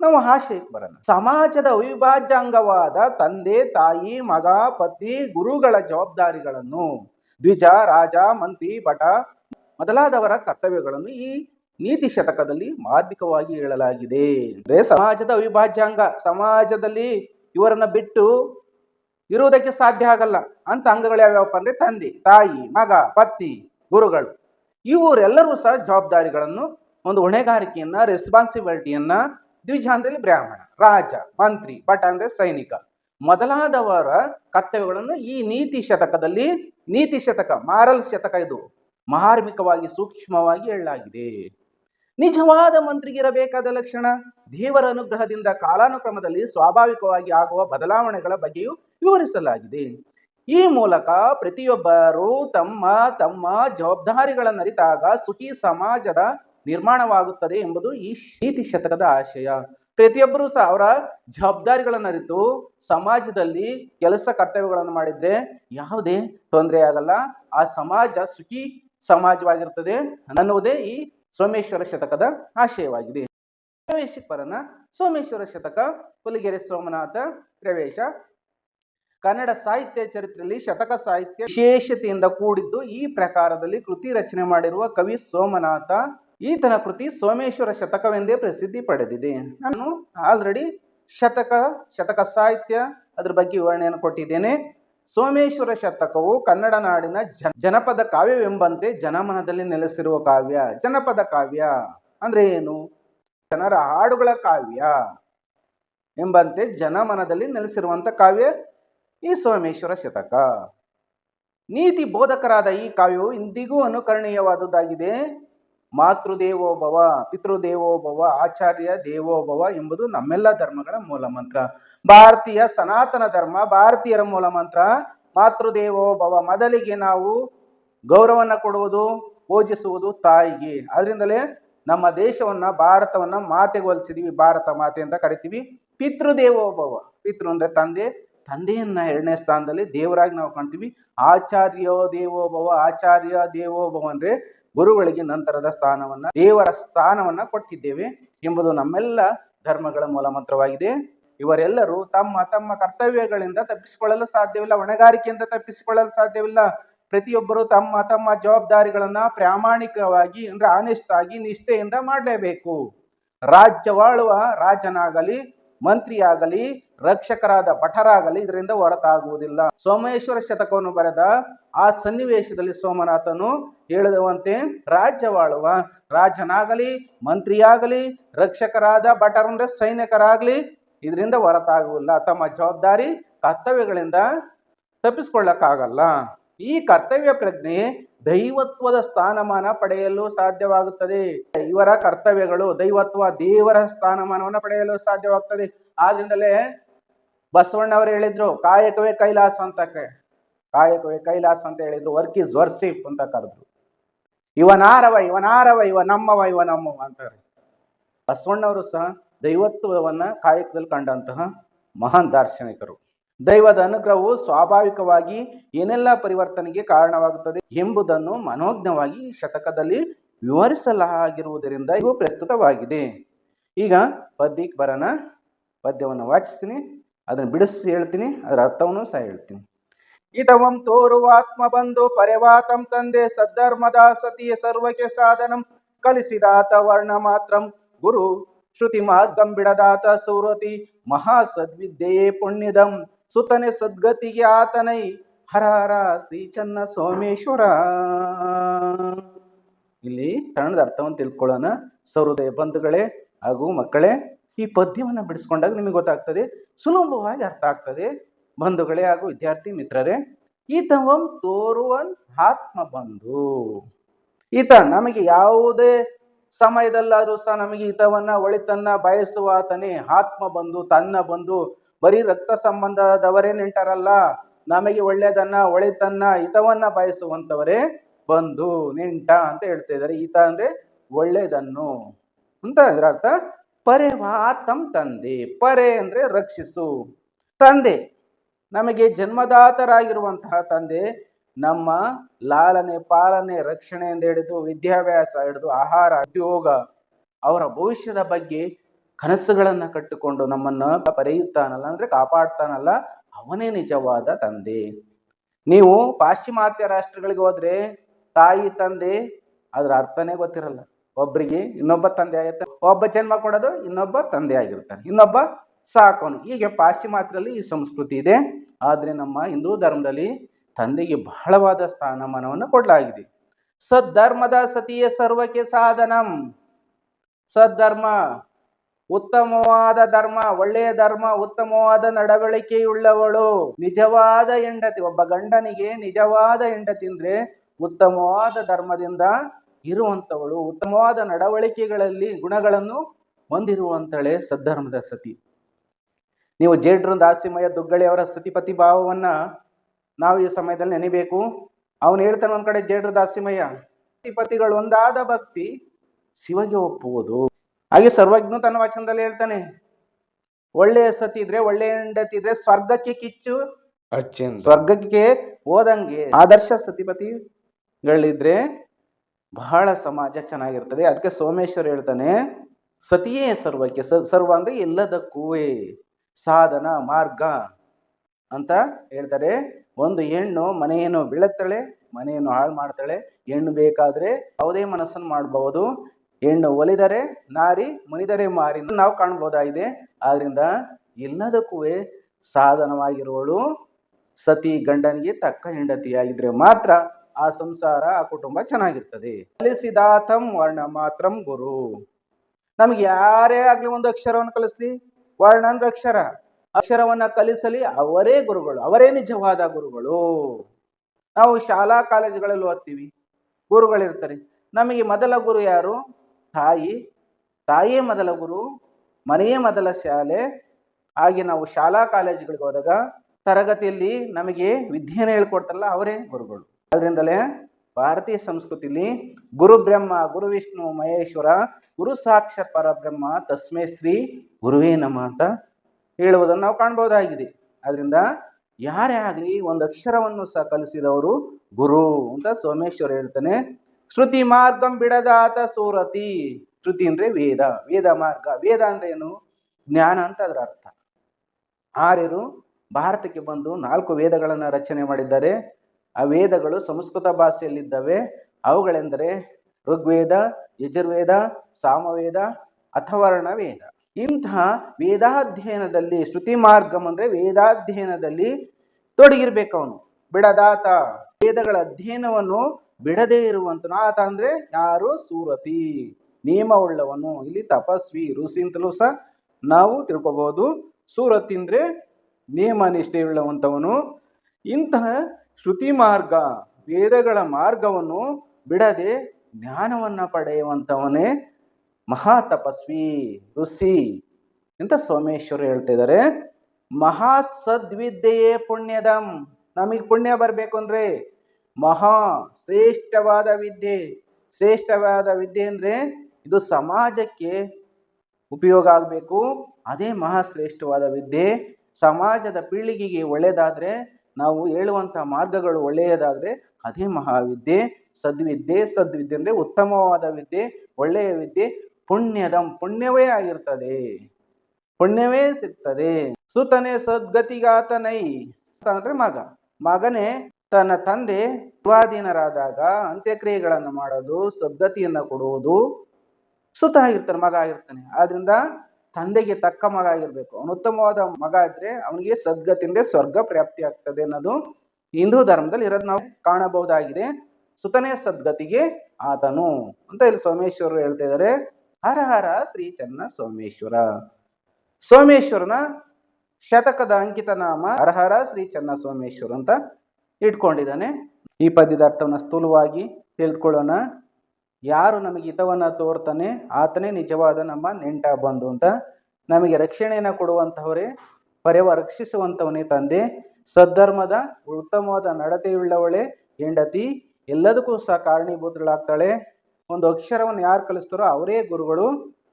ನಾವು ಆಶಯಕ್ಕೆ ಬರೋಣ. ಸಮಾಜದ ಅವಿಭಾಜ್ಯ ಅಂಗವಾದ ತಂದೆ, ತಾಯಿ, ಮಗ, ಪತಿ, ಗುರುಗಳ ಜವಾಬ್ದಾರಿಗಳನ್ನು ದ್ವಿಜ, ರಾಜ, ಮಂತ್ರಿ, ಭಟ ಮೊದಲಾದವರ ಕರ್ತವ್ಯಗಳನ್ನು ಈ ನೀತಿ ಶತಕದಲ್ಲಿ ಮಾರ್ಮಿಕವಾಗಿ ಹೇಳಲಾಗಿದೆ. ಅಂದ್ರೆ ಸಮಾಜದ ಅವಿಭಾಜ್ಯಾಂಗ, ಸಮಾಜದಲ್ಲಿ ಇವರನ್ನ ಬಿಟ್ಟು ಇರುವುದಕ್ಕೆ ಸಾಧ್ಯ ಆಗಲ್ಲ. ಅಂತ ಅಂಗಗಳು ಯಾವ್ಯಾವಪ್ಪ ಅಂದ್ರೆ ತಂದೆ, ತಾಯಿ, ಮಗ, ಪತ್ನಿ, ಗುರುಗಳು. ಇವರೆಲ್ಲರೂ ಸಹ ಜವಾಬ್ದಾರಿಗಳನ್ನು ಒಂದು ಹೊಣೆಗಾರಿಕೆಯನ್ನ ರೆಸ್ಪಾನ್ಸಿಬಿಲಿಟಿಯನ್ನ ದ್ವಿಜ ಅಂದ್ರೆ ಬ್ರಾಹ್ಮಣ, ರಾಜ, ಮಂತ್ರಿ, ಭಟ ಅಂದ್ರೆ ಸೈನಿಕ. ಮೊದಲಾದವರ ಕರ್ತವ್ಯಗಳನ್ನು ಈ ನೀತಿ ಶತಕದಲ್ಲಿ, ನೀತಿ ಶತಕ, ಮಾರಲ್ ಶತಕ ಇದು ಮಾರ್ಮಿಕವಾಗಿ ಸೂಕ್ಷ್ಮವಾಗಿ ಹೇಳಲಾಗಿದೆ. ನಿಜವಾದ ಮಂತ್ರಿಗಿರಬೇಕಾದ ಲಕ್ಷಣ? ದೇವರ ಅನುಗ್ರಹದಿಂದ ಕಾಲಾನುಕ್ರಮದಲ್ಲಿ ಸ್ವಾಭಾವಿಕವಾಗಿ ಆಗುವ ಬದಲಾವಣೆಗಳ ಬಗ್ಗೆಯೂ ವಿವರಿಸಲಾಗಿದೆ. ಈ ಮೂಲಕ ಪ್ರತಿಯೊಬ್ಬರು ತಮ್ಮ ತಮ್ಮ ಜವಾಬ್ದಾರಿಗಳನ್ನರಿತಾಗ ಸುಖಿ ಸಮಾಜದ ನಿರ್ಮಾಣವಾಗುತ್ತದೆ ಎಂಬುದು ಈ ನೀತಿ ಶತಕದ ಆಶಯ. ಪ್ರತಿಯೊಬ್ಬರೂ ಸಹ ಅವರ ಜವಾಬ್ದಾರಿಗಳನ್ನು ಅರಿತು ಸಮಾಜದಲ್ಲಿ ಕೆಲಸ ಕರ್ತವ್ಯಗಳನ್ನು ಮಾಡಿದ್ರೆ ಯಾವುದೇ ತೊಂದರೆ ಆಗಲ್ಲ ಆ ಸಮಾಜ ಸುಖಿ ಸಮಾಜವಾಗಿರ್ತದೆ ಅನ್ನುವುದೇ ಈ ಸೋಮೇಶ್ವರ ಶತಕದ ಆಶಯವಾಗಿದೆ. ಪರನ ಸೋಮೇಶ್ವರ ಶತಕ, ಹುಲಿಗೆರೆ ಸೋಮನಾಥ ಪ್ರವೇಶ. ಕನ್ನಡ ಸಾಹಿತ್ಯ ಚರಿತ್ರೆಯಲ್ಲಿ ಶತಕ ಸಾಹಿತ್ಯ ವಿಶೇಷತೆಯಿಂದ ಕೂಡಿದ್ದು ಈ ಪ್ರಕಾರದಲ್ಲಿ ಕೃತಿ ರಚನೆ ಮಾಡಿರುವ ಕವಿ ಸೋಮನಾಥ. ಈತನ ಕೃತಿ ಸೋಮೇಶ್ವರ ಶತಕವೆಂದೇ ಪ್ರಸಿದ್ಧಿ ಪಡೆದಿದೆ. ನಾನು ಆಲ್ರೆಡಿ ಶತಕ ಶತಕ ಸಾಹಿತ್ಯ ಅದ್ರ ಬಗ್ಗೆ ವಿವರಣೆಯನ್ನು ಕೊಟ್ಟಿದ್ದೇನೆ. ಸೋಮೇಶ್ವರ ಶತಕವು ಕನ್ನಡ ನಾಡಿನ ಜನಪದ ಕಾವ್ಯವೆಂಬಂತೆ ಜನಮನದಲ್ಲಿ ನೆಲೆಸಿರುವ ಕಾವ್ಯ. ಜನಪದ ಕಾವ್ಯ ಅಂದ್ರೆ ಏನು? ಜನರ ಹಾಡುಗಳ ಕಾವ್ಯ ಎಂಬಂತೆ ಜನಮನದಲ್ಲಿ ನೆಲೆಸಿರುವಂತ ಕಾವ್ಯ ಈ ಸೋಮೇಶ್ವರ ಶತಕ. ನೀತಿ ಬೋಧಕರಾದ ಈ ಕಾವ್ಯವು ಇಂದಿಗೂ ಅನುಕರಣೀಯವಾದುದಾಗಿದೆ. ಮಾತೃದೇವೋಭವ ಪಿತೃದೇವೋಭವ ಆಚಾರ್ಯ ದೇವೋಭವ ಎಂಬುದು ನಮ್ಮೆಲ್ಲ ಧರ್ಮಗಳ ಮೂಲ ಮಂತ್ರ. ಭಾರತೀಯ ಸನಾತನ ಧರ್ಮ, ಭಾರತೀಯರ ಮೂಲ ಮಂತ್ರ ಮಾತೃದೇವೋಭವ ಮೊದಲಿಗೆ ನಾವು ಗೌರವನ್ನ ಕೊಡುವುದು, ಪೂಜಿಸುವುದು ತಾಯಿಗೆ. ಅದರಿಂದಲೇ ನಮ್ಮ ದೇಶವನ್ನ, ಭಾರತವನ್ನ ಮಾತೆಗೆ ಹೋಲಿಸಿದೀವಿ, ಭಾರತ ಮಾತೆ ಅಂತ ಕರಿತೀವಿ. ಪಿತೃದೇವೋಭವ ಪಿತೃ ಅಂದ್ರೆ ತಂದೆ. ತಂದೆಯನ್ನ ಎರಡನೇ ಸ್ಥಾನದಲ್ಲಿ ದೇವರಾಗಿ ನಾವು ಕಾಣ್ತೀವಿ. ಆಚಾರ್ಯೋ ದೇವೋಭವ ಆಚಾರ್ಯ ದೇವೋಭವ ಅಂದ್ರೆ ಗುರುಗಳಿಗೆ ನಂತರದ ಸ್ಥಾನವನ್ನ, ದೇವರ ಸ್ಥಾನವನ್ನ ಕೊಟ್ಟಿದ್ದೇವೆ ಎಂಬುದು ನಮ್ಮೆಲ್ಲ ಧರ್ಮಗಳ ಮೂಲ ಮಂತ್ರವಾಗಿದೆ. ಇವರೆಲ್ಲರೂ ತಮ್ಮ ತಮ್ಮ ಕರ್ತವ್ಯಗಳಿಂದ ತಪ್ಪಿಸಿಕೊಳ್ಳಲು ಸಾಧ್ಯವಿಲ್ಲ, ಹೊಣೆಗಾರಿಕೆಯಿಂದ ತಪ್ಪಿಸಿಕೊಳ್ಳಲು ಸಾಧ್ಯವಿಲ್ಲ. ಪ್ರತಿಯೊಬ್ಬರು ತಮ್ಮ ತಮ್ಮ ಜವಾಬ್ದಾರಿಗಳನ್ನ ಪ್ರಾಮಾಣಿಕವಾಗಿ ಅಂದ್ರೆ ಆನೆಸ್ಟ್ ಆಗಿ ನಿಷ್ಠೆಯಿಂದ ಮಾಡಲೇಬೇಕು. ರಾಜ್ಯವಾಳುವ ರಾಜನಾಗಲಿ, ಮಂತ್ರಿಯಾಗಲಿ, ರಕ್ಷಕರಾದ ಭಟರಾಗಲಿ ಇದರಿಂದ ಹೊರತಾಗುವುದಿಲ್ಲ. ಸೋಮೇಶ್ವರ ಶತಕವನ್ನು ಬರೆದ ಆ ಸನ್ನಿವೇಶದಲ್ಲಿ ಸೋಮನಾಥನು ಹೇಳುವಂತೆ ರಾಜ್ಯವಾಳುವ ರಾಜನಾಗಲಿ, ಮಂತ್ರಿಯಾಗಲಿ, ರಕ್ಷಕರಾದ ಭಟರಂದ್ರೆ ಸೈನಿಕರಾಗಲಿ ಇದರಿಂದ ಹೊರತಾಗುವುದಿಲ್ಲ. ತಮ್ಮ ಜವಾಬ್ದಾರಿ ಕರ್ತವ್ಯಗಳಿಂದ ತಪ್ಪಿಸ್ಕೊಳ್ಳಕ್ಕಾಗಲ್ಲ. ಈ ಕರ್ತವ್ಯ ಪ್ರಜ್ಞೆ ದೈವತ್ವದ ಸ್ಥಾನಮಾನ ಪಡೆಯಲು ಸಾಧ್ಯವಾಗುತ್ತದೆ. ಇವರ ಕರ್ತವ್ಯಗಳು ದೈವತ್ವ ದೇವರ ಸ್ಥಾನಮಾನವನ್ನು ಪಡೆಯಲು ಸಾಧ್ಯವಾಗ್ತದೆ ಆದ್ರಿಂದಲೇ ಬಸವಣ್ಣವರು ಹೇಳಿದ್ರು, ಕಾಯಕವೇ ಕೈಲಾಸ ಅಂತ ಕಾಯಕವೇ ಕೈಲಾಸ ಅಂತ ಹೇಳಿದ್ರು. ವರ್ಕ್ ಇಸ್ ವರ್ಸಿಪ್ ಅಂತ ಕರೆದ್ರು. ಇವನಾರವ ಇವನಾರವ, ಇವ ನಮ್ಮವ ಇವ ನಮ್ಮವ ಅಂತಾರೆ ಬಸವಣ್ಣವರು ಸಹ ದೈವತ್ವವನ್ನ ಕಾಯಕದಲ್ಲಿ ಕಂಡಂತಹ ಮಹಾನ್ ದಾರ್ಶನಿಕರು. ದೈವದ ಅನುಗ್ರಹವು ಸ್ವಾಭಾವಿಕವಾಗಿ ಏನೆಲ್ಲ ಪರಿವರ್ತನೆಗೆ ಕಾರಣವಾಗುತ್ತದೆ ಎಂಬುದನ್ನು ಮನೋಜ್ಞವಾಗಿ ಶತಕದಲ್ಲಿ ವಿವರಿಸಲಾಗಿರುವುದರಿಂದ ಇವು ಪ್ರಸ್ತುತವಾಗಿದೆ. ಈಗ ಪದ್ಯಕ್ಕೆ ಬರೋಣ. ಪದ್ಯವನ್ನು ವಾಚಿಸ್ತೀನಿ. ಅದನ್ನು ಬಿಡಿಸಿ ಹೇಳ್ತೀನಿ. ಅದರ ಅರ್ಥವನ್ನು ಸಹ ಹೇಳ್ತೀನಿ. ಇತವಂ ತೋರುವಾತ್ಮ ಬಂದು ಪರೆವಾತಂ ತಂದೆ ಸದ್ಧರ್ಮದ ಸತಿಯ ಸರ್ವಕ್ಕೆ ಸಾಧನಂ. ಕಲಿಸಿದಾತ ವರ್ಣ ಮಾತ್ರಂ. ಗುರು ಶ್ರುತಿ ಮಾರ್ಗಂ ಬಿಡದಾತ ಸುರತಿ ಮಹಾ ಸದ್ವಿದ್ಯೆಯೇ ಪುಣ್ಯದಂ. ಸುತನೆ ಸದ್ಗತಿಗೆ ಆತನೈ. ಹರ ಹರ ಶ್ರೀ ಚನ್ನ ಸೋಮೇಶ್ವರ. ಇಲ್ಲಿ ಕನ್ನಡದ ಅರ್ಥವನ್ನು ತಿಳ್ಕೊಳ್ಳೋಣ. ಸೌಹೃದಯ ಬಂಧುಗಳೇ ಹಾಗೂ ಮಕ್ಕಳೇ, ಈ ಪದ್ಯವನ್ನು ಬಿಡಿಸ್ಕೊಂಡಾಗ ನಿಮಗೆ ಗೊತ್ತಾಗ್ತದೆ. ಸುಲಭವಾಗಿ ಅರ್ಥ ಆಗ್ತದೆ. ಬಂಧುಗಳೇ ಹಾಗೂ ವಿದ್ಯಾರ್ಥಿ ಮಿತ್ರರೇ, ಈತವಂ ತೋರುವನ್ ಆತ್ಮ ಬಂಧು ಈತ ನಮಗೆ ಯಾವುದೇ ಸಮಯದಲ್ಲಾದ್ರೂ ಸಹ ನಮಗೆ ಹಿತವನ್ನ, ಒಳಿತನ್ನ ಬಯಸುವ ಆತನೇ. ಆತ್ಮ ಬಂದು, ತನ್ನ ಬಂದು, ಬರೀ ರಕ್ತ ಸಂಬಂಧದವರೇ ನಿಂಟಾರಲ್ಲ. ನಮಗೆ ಒಳ್ಳೆಯದನ್ನ, ಒಳಿತನ್ನ, ಹಿತವನ್ನ ಬಯಸುವಂತವರೇ ಬಂದು ನಿಂಟ ಅಂತ ಹೇಳ್ತಾ ಇದ್ದಾರೆ. ಈತ ಅಂದ್ರೆ ಒಳ್ಳೆಯದನ್ನು ಅಂತ ಇದ್ರ ಅರ್ಥ? ಪರೆ ತಮ್ ತಂದೆ. ಪರೆ ಅಂದ್ರೆ ರಕ್ಷಿಸು. ತಂದೆ. ನಮಗೆ ಜನ್ಮದಾತರಾಗಿರುವಂತಹ ತಂದೆ ನಮ್ಮ ಲಾಲನೆ ಪಾಲನೆ ರಕ್ಷಣೆಯಿಂದ ಹಿಡಿದು ವಿದ್ಯಾಭ್ಯಾಸ ಹಿಡಿದು ಆಹಾರ, ಉದ್ಯೋಗ, ಅವರ ಭವಿಷ್ಯದ ಬಗ್ಗೆ ಕನಸುಗಳನ್ನು ಕಟ್ಟಿಕೊಂಡು ನಮ್ಮನ್ನ ಪರೆಯುತ್ತಾನಲ್ಲ ಅಂದ್ರೆ ಕಾಪಾಡ್ತಾನಲ್ಲ ಅವನೇ ನಿಜವಾದ ತಂದೆ. ನೀವು ಪಾಶ್ಚಿಮಾತ್ಯ ರಾಷ್ಟ್ರಗಳಿಗೆ ಹೋದ್ರೆ ತಾಯಿ, ತಂದೆ ಅದ್ರ ಅರ್ಥನೇ ಗೊತ್ತಿರಲ್ಲ. ಒಬ್ಬರಿಗೆ ಇನ್ನೊಬ್ಬ ತಂದೆ ಆಗಿರ್ತಾನೆ ಒಬ್ಬ ಜನ್ಮ ಕೊಡೋದು, ಇನ್ನೊಬ್ಬ ತಂದೆ ಆಗಿರ್ತಾನೆ. ಇನ್ನೊಬ್ಬ ಸಾಕೋನು. ಹೀಗೆ ಪಾಶ್ಚಿಮಾತ್ಯದಲ್ಲಿ ಈ ಸಂಸ್ಕೃತಿ ಇದೆ. ಆದರೆ ನಮ್ಮ ಹಿಂದೂ ಧರ್ಮದಲ್ಲಿ ತಂದೆಗೆ ಬಹಳವಾದ ಸ್ಥಾನಮಾನವನ್ನು ಕೊಡಲಾಗಿದೆ. ಸದ್ಧರ್ಮದ ಸತಿಯ ಸರ್ವಕ್ಕೆ ಸಾಧನಂ. ಸದ್ಧರ್ಮ ಉತ್ತಮವಾದ ಧರ್ಮ, ಒಳ್ಳೆಯ ಧರ್ಮ, ಉತ್ತಮವಾದ ನಡವಳಿಕೆಯುಳ್ಳವಳು, ನಿಜವಾದ ಹೆಂಡತಿ, ಒಬ್ಬ ಗಂಡನಿಗೆ ನಿಜವಾದ ಹೆಂಡತಿ ಅಂದ್ರೆ ಉತ್ತಮವಾದ ಧರ್ಮದಿಂದ ಇರುವಂತವಳು, ಉತ್ತಮವಾದ ನಡವಳಿಕೆಗಳಲ್ಲಿ ಗುಣಗಳನ್ನು ಹೊಂದಿರುವಂತಳೆ ಸದ್ಧರ್ಮದ ಸತಿ. ನೀವು ಜೇಡ್ರು ದಾಸಿಮಯ ದುಗ್ಗಳೆಯವರ ಸತಿಪತಿ ಭಾವವನ್ನ ನಾವು ಈ ಸಮಯದಲ್ಲಿ ನೆನೆಬೇಕು. ಅವನು ಹೇಳ್ತಾನೆ ಒಂದ್ ಕಡೆ ಜೇಡ್ರ ದಾಸಿಮಯ್ಯ ಪತಿಗಳು ಒಂದಾದ ಭಕ್ತಿ ಶಿವಗೆ ಒಪ್ಪುವುದು. ಹಾಗೆ ಸರ್ವಜ್ಞ ತನ್ನ ವಚನದಲ್ಲಿ ಹೇಳ್ತಾನೆ ಒಳ್ಳೆಯ ಸತಿ ಇದ್ರೆ ಒಳ್ಳೆಯ ಹೆಂಡತಿ ಇದ್ರೆ ಸ್ವರ್ಗಕ್ಕೆ ಕಿಚ್ಚು ಸ್ವರ್ಗಕ್ಕೆ ಹೋದಂಗೆ ಆದರ್ಶ ಸತಿಪತಿಗಳಿದ್ರೆ ಬಹಳ ಸಮಾಜ ಚೆನ್ನಾಗಿರ್ತದೆ. ಅದಕ್ಕೆ ಸೋಮೇಶ್ವರ ಹೇಳ್ತಾನೆ ಸತಿಯೇ ಸರ್ವಕ್ಕೆ ಸ- ಸರ್ವ ಅಂದ್ರೆ ಎಲ್ಲದಕ್ಕೂ ಸಾಧನ ಮಾರ್ಗ. ಅಂತ ಹೇಳ್ತಾರೆ. ಒಂದು ಹೆಣ್ಣು ಮನೆಯನ್ನು ಬೆಳಗ್ತಾಳೆ ಮನೆಯನ್ನು ಹಾಳು ಮಾಡ್ತಾಳೆ. ಹೆಣ್ಣು ಬೇಕಾದ್ರೆ ಯಾವುದೇ ಮನಸ್ಸನ್ನು ಮಾಡಬಹುದು ಹೆಣ್ಣು ಒಲಿದರೆ ನಾರಿ, ಮುನಿದರೆ ಮಾರಿ ನಾವು ಕಾಣ್ಬೋದಾಗಿದೆ. ಆದ್ರಿಂದ ಎಲ್ಲದಕ್ಕೂ ಸಾಧನವಾಗಿರುವಳು ಸತಿ ಗಂಡನಿಗೆ ತಕ್ಕ ಹೆಂಡತಿಯಾಗಿದ್ರೆ ಮಾತ್ರ ಆ ಸಂಸಾರ, ಆ ಕುಟುಂಬ ಚೆನ್ನಾಗಿರ್ತದೆ. ಕಲಿಸಿದಾತಂ ವರ್ಣ ಮಾತ್ರಂ ಗುರು. ನಮ್ಗೆ ಯಾರೇ ಆಗ್ಲಿ ಒಂದು ಅಕ್ಷರವನ್ನು ಕಲಿಸ್ಲಿ. ವರ್ಣ ಅಂದ್ರೆ ಅಕ್ಷರ. ಅಕ್ಷರವನ್ನ ಕಲಿಸಲಿ, ಅವರೇ ಗುರುಗಳು, ಅವರೇ ನಿಜವಾದ ಗುರುಗಳು. ನಾವು ಶಾಲಾ ಕಾಲೇಜುಗಳಲ್ಲಿ ಓದ್ತೀವಿ, ಗುರುಗಳಿರ್ತಾರೆ. ನಮಗೆ ಮೊದಲ ಗುರು ಯಾರು? ತಾಯಿ. ತಾಯಿಯೇ ಮೊದಲ ಗುರು, ಮನೆಯೇ ಮೊದಲ ಶಾಲೆ. ಹಾಗೆ ನಾವು ಶಾಲಾ ಕಾಲೇಜುಗಳಿಗೆ ಹೋದಾಗ ತರಗತಿಯಲ್ಲಿ ನಮಗೆ ವಿದ್ಯೆಯನ್ನು ಹೇಳ್ಕೊಡ್ತಾರಲ್ಲ, ಅವರೇ ಗುರುಗಳು. ಅದರಿಂದಲೇ ಭಾರತೀಯ ಸಂಸ್ಕೃತಿಯಲ್ಲಿ ಗುರು ಬ್ರಹ್ಮ, ಗುರು ವಿಷ್ಣು, ಮಹೇಶ್ವರ, ಗುರು ಸಾಕ್ಷಾತ್ ಪರಬ್ರಹ್ಮ, ತಸ್ಮೇ ಶ್ರೀ ಗುರುವೇ ನಮ ಅಂತ ಹೇಳುವುದನ್ನು ನಾವು ಕಾಣ್ಬೋದಾಗಿದೆ. ಅದರಿಂದ ಯಾರೇ ಆಗಲಿ ಒಂದು ಅಕ್ಷರವನ್ನು ಸಹ ಕಲಿಸಿದವರು ಗುರು ಅಂತ ಸೋಮೇಶ್ವರ ಹೇಳ್ತಾನೆ. ಶ್ರುತಿ ಮಾರ್ಗಂ ಬಿಡದಾತ ಸೂರತಿ. ಶ್ರುತಿ ಅಂದ್ರೆ ವೇದ. ವೇದ ಮಾರ್ಗ. ವೇದ ಅಂದ್ರೆ ಏನು? ಜ್ಞಾನ ಅಂತ ಅದರ ಅರ್ಥ. ಆರ್ಯರು ಭಾರತಕ್ಕೆ ಬಂದು ನಾಲ್ಕು ವೇದಗಳನ್ನು ರಚನೆ ಮಾಡಿದ್ದಾರೆ. ಆ ವೇದಗಳು ಸಂಸ್ಕೃತ ಭಾಷೆಯಲ್ಲಿದ್ದಾವೆ. ಅವುಗಳೆಂದರೆ ಋಗ್ವೇದ, ಯಜುರ್ವೇದ, ಸಾಮವೇದ ಅಥವರ್ಣ ವೇದ ಇಂತಹ ವೇದಾಧ್ಯಯನದಲ್ಲಿ ಶ್ರುತಿ ಮಾರ್ಗಂ ಅಂದ್ರೆ ವೇದಾಧ್ಯಯನದಲ್ಲಿ ತೊಡಗಿರ್ಬೇಕು ಅವನು. ಬಿಡದಾತ. ವೇದಗಳ ಅಧ್ಯಯನವನ್ನು ಬಿಡದೇ ಇರುವಂತ ಆತ ಅಂದ್ರೆ ಯಾರು? ಸೂರತಿ. ನಿಯಮವುಳ್ಳವನು ಇಲ್ಲಿ ತಪಸ್ವಿ ಋಷಿ ಅಂತಲೂ ಸಹ ನಾವು ತಿಳ್ಕೊಬಹುದು ಸೂರತಿ ಅಂದ್ರೆ ನಿಯಮ ನಿಷ್ಠೆಯುಳ್ಳವಂತವನು ಇಂತಹ ಶ್ರುತಿ ಮಾರ್ಗ, ವೇದಗಳ ಮಾರ್ಗವನ್ನು ಬಿಡದೆ ಜ್ಞಾನವನ್ನ ಪಡೆಯುವಂತವನೇ ಮಹಾ ತಪಸ್ವಿ ಋಷಿ. ಅಂತ ಸೋಮೇಶ್ವರ ಹೇಳ್ತಾ ಇದ್ದಾರೆ ಮಹಾ ಸದ್ವಿದ್ಯೆಯೇ ಪುಣ್ಯದಂ. ನಮಗೆ ಪುಣ್ಯ ಬರಬೇಕು ಅಂದ್ರೆ ಮಹಾ ಶ್ರೇಷ್ಠವಾದ ವಿದ್ಯೆ. ಶ್ರೇಷ್ಠವಾದ ವಿದ್ಯೆ ಅಂದ್ರೆ ಇದು ಸಮಾಜಕ್ಕೆ ಉಪಯೋಗ ಆಗಬೇಕು. ಅದೇ ಮಹಾ ಶ್ರೇಷ್ಠವಾದ ವಿದ್ಯೆ. ಸಮಾಜದ ಪೀಳಿಗೆಗೆ ಒಳ್ಳೆಯದಾದ್ರೆ ನಾವು ಹೇಳುವಂತಹ ಮಾರ್ಗಗಳು ಒಳ್ಳೆಯದಾದ್ರೆ ಅದೇ ಮಹಾವಿದ್ಯೆ. ಸದ್ವಿದ್ಯೆ ಸದ್ವಿದ್ಯೆ ಅಂದ್ರೆ ಉತ್ತಮವಾದ ವಿದ್ಯೆ, ಒಳ್ಳೆಯ ವಿದ್ಯೆ. ಪುಣ್ಯದಂ ಪುಣ್ಯವೇ ಆಗಿರ್ತದೆ. ಪುಣ್ಯವೇ ಸಿಗ್ತದೆ. ಸುತನೆ ಸದ್ಗತಿಗಾತನೈ. ಅಂದ್ರೆ ಮಗ. ಮಗನೇ ತನ್ನ ತಂದೆ ಸ್ವಾಧೀನರಾದಾಗ ಅಂತ್ಯಕ್ರಿಯೆಗಳನ್ನು ಮಾಡೋದು, ಸದ್ಗತಿಯನ್ನ ಕೊಡುವುದು ಸುತ ಆಗಿರ್ತಾನೆ, ಮಗ ಆಗಿರ್ತಾನೆ. ಆದ್ರಿಂದ ತಂದೆಗೆ ತಕ್ಕ ಮಗ ಆಗಿರ್ಬೇಕು. ಅವನು ಉತ್ತಮವಾದ ಮಗ ಆದ್ರೆ ಅವನಿಗೆ ಸದ್ಗತಿಯಿಂದ ಸ್ವರ್ಗ ಪ್ರಾಪ್ತಿ ಆಗ್ತದೆ ಅನ್ನೋದು ಹಿಂದೂ ಧರ್ಮದಲ್ಲಿ ಇರೋದು ನಾವು ಕಾಣಬಹುದಾಗಿದೆ. ಸುತನೇ ಸದ್ಗತಿಗೆ ಆತನು ಅಂತ ಇಲ್ಲಿ ಸೋಮೇಶ್ವರರು ಹೇಳ್ತಾ ಇದ್ದಾರೆ. ಹರ ಹರ ಶ್ರೀ ಚನ್ನ ಸೋಮೇಶ್ವರ ಸೋಮೇಶ್ವರನ ಶತಕದ ಅಂಕಿತ ನಾಮ ಹರಹರ ಶ್ರೀ ಚನ್ನ ಸೋಮೇಶ್ವರ ಅಂತ ಇಟ್ಕೊಂಡಿದ್ದಾನೆ. ಈ ಪದ್ಯದ ಅರ್ಥವನ್ನು ಸ್ಥೂಲವಾಗಿ ತಿಳಿದುಕೊಳ್ಳೋಣ. ಯಾರು ನಮಗೆ ಹಿತವನ್ನ ತೋರ್ತಾನೆ, ಆತನೇ ನಿಜವಾದ ನಮ್ಮ ನೆಂಟ ಬಂಧು ಅಂತ. ನಮಗೆ ರಕ್ಷಣೆಯನ್ನು ಕೊಡುವಂತಹವರೇ, ಪರ್ಯವ ರಕ್ಷಿಸುವಂತವನೇ ತಂದೆ. ಸದ್ಧರ್ಮದ ಉತ್ತಮವಾದ ನಡತೆಯುಳ್ಳವಳೆ, ಹೆಂಡತಿ. ಎಲ್ಲದಕ್ಕೂ ಸಹ ಕಾರಣೀಭೂತಗಳಾಗ್ತಾಳೆ. ಒಂದು ಅಕ್ಷರವನ್ನು ಯಾರು ಕಲಿಸ್ತಾರೋ ಅವರೇ ಗುರುಗಳು.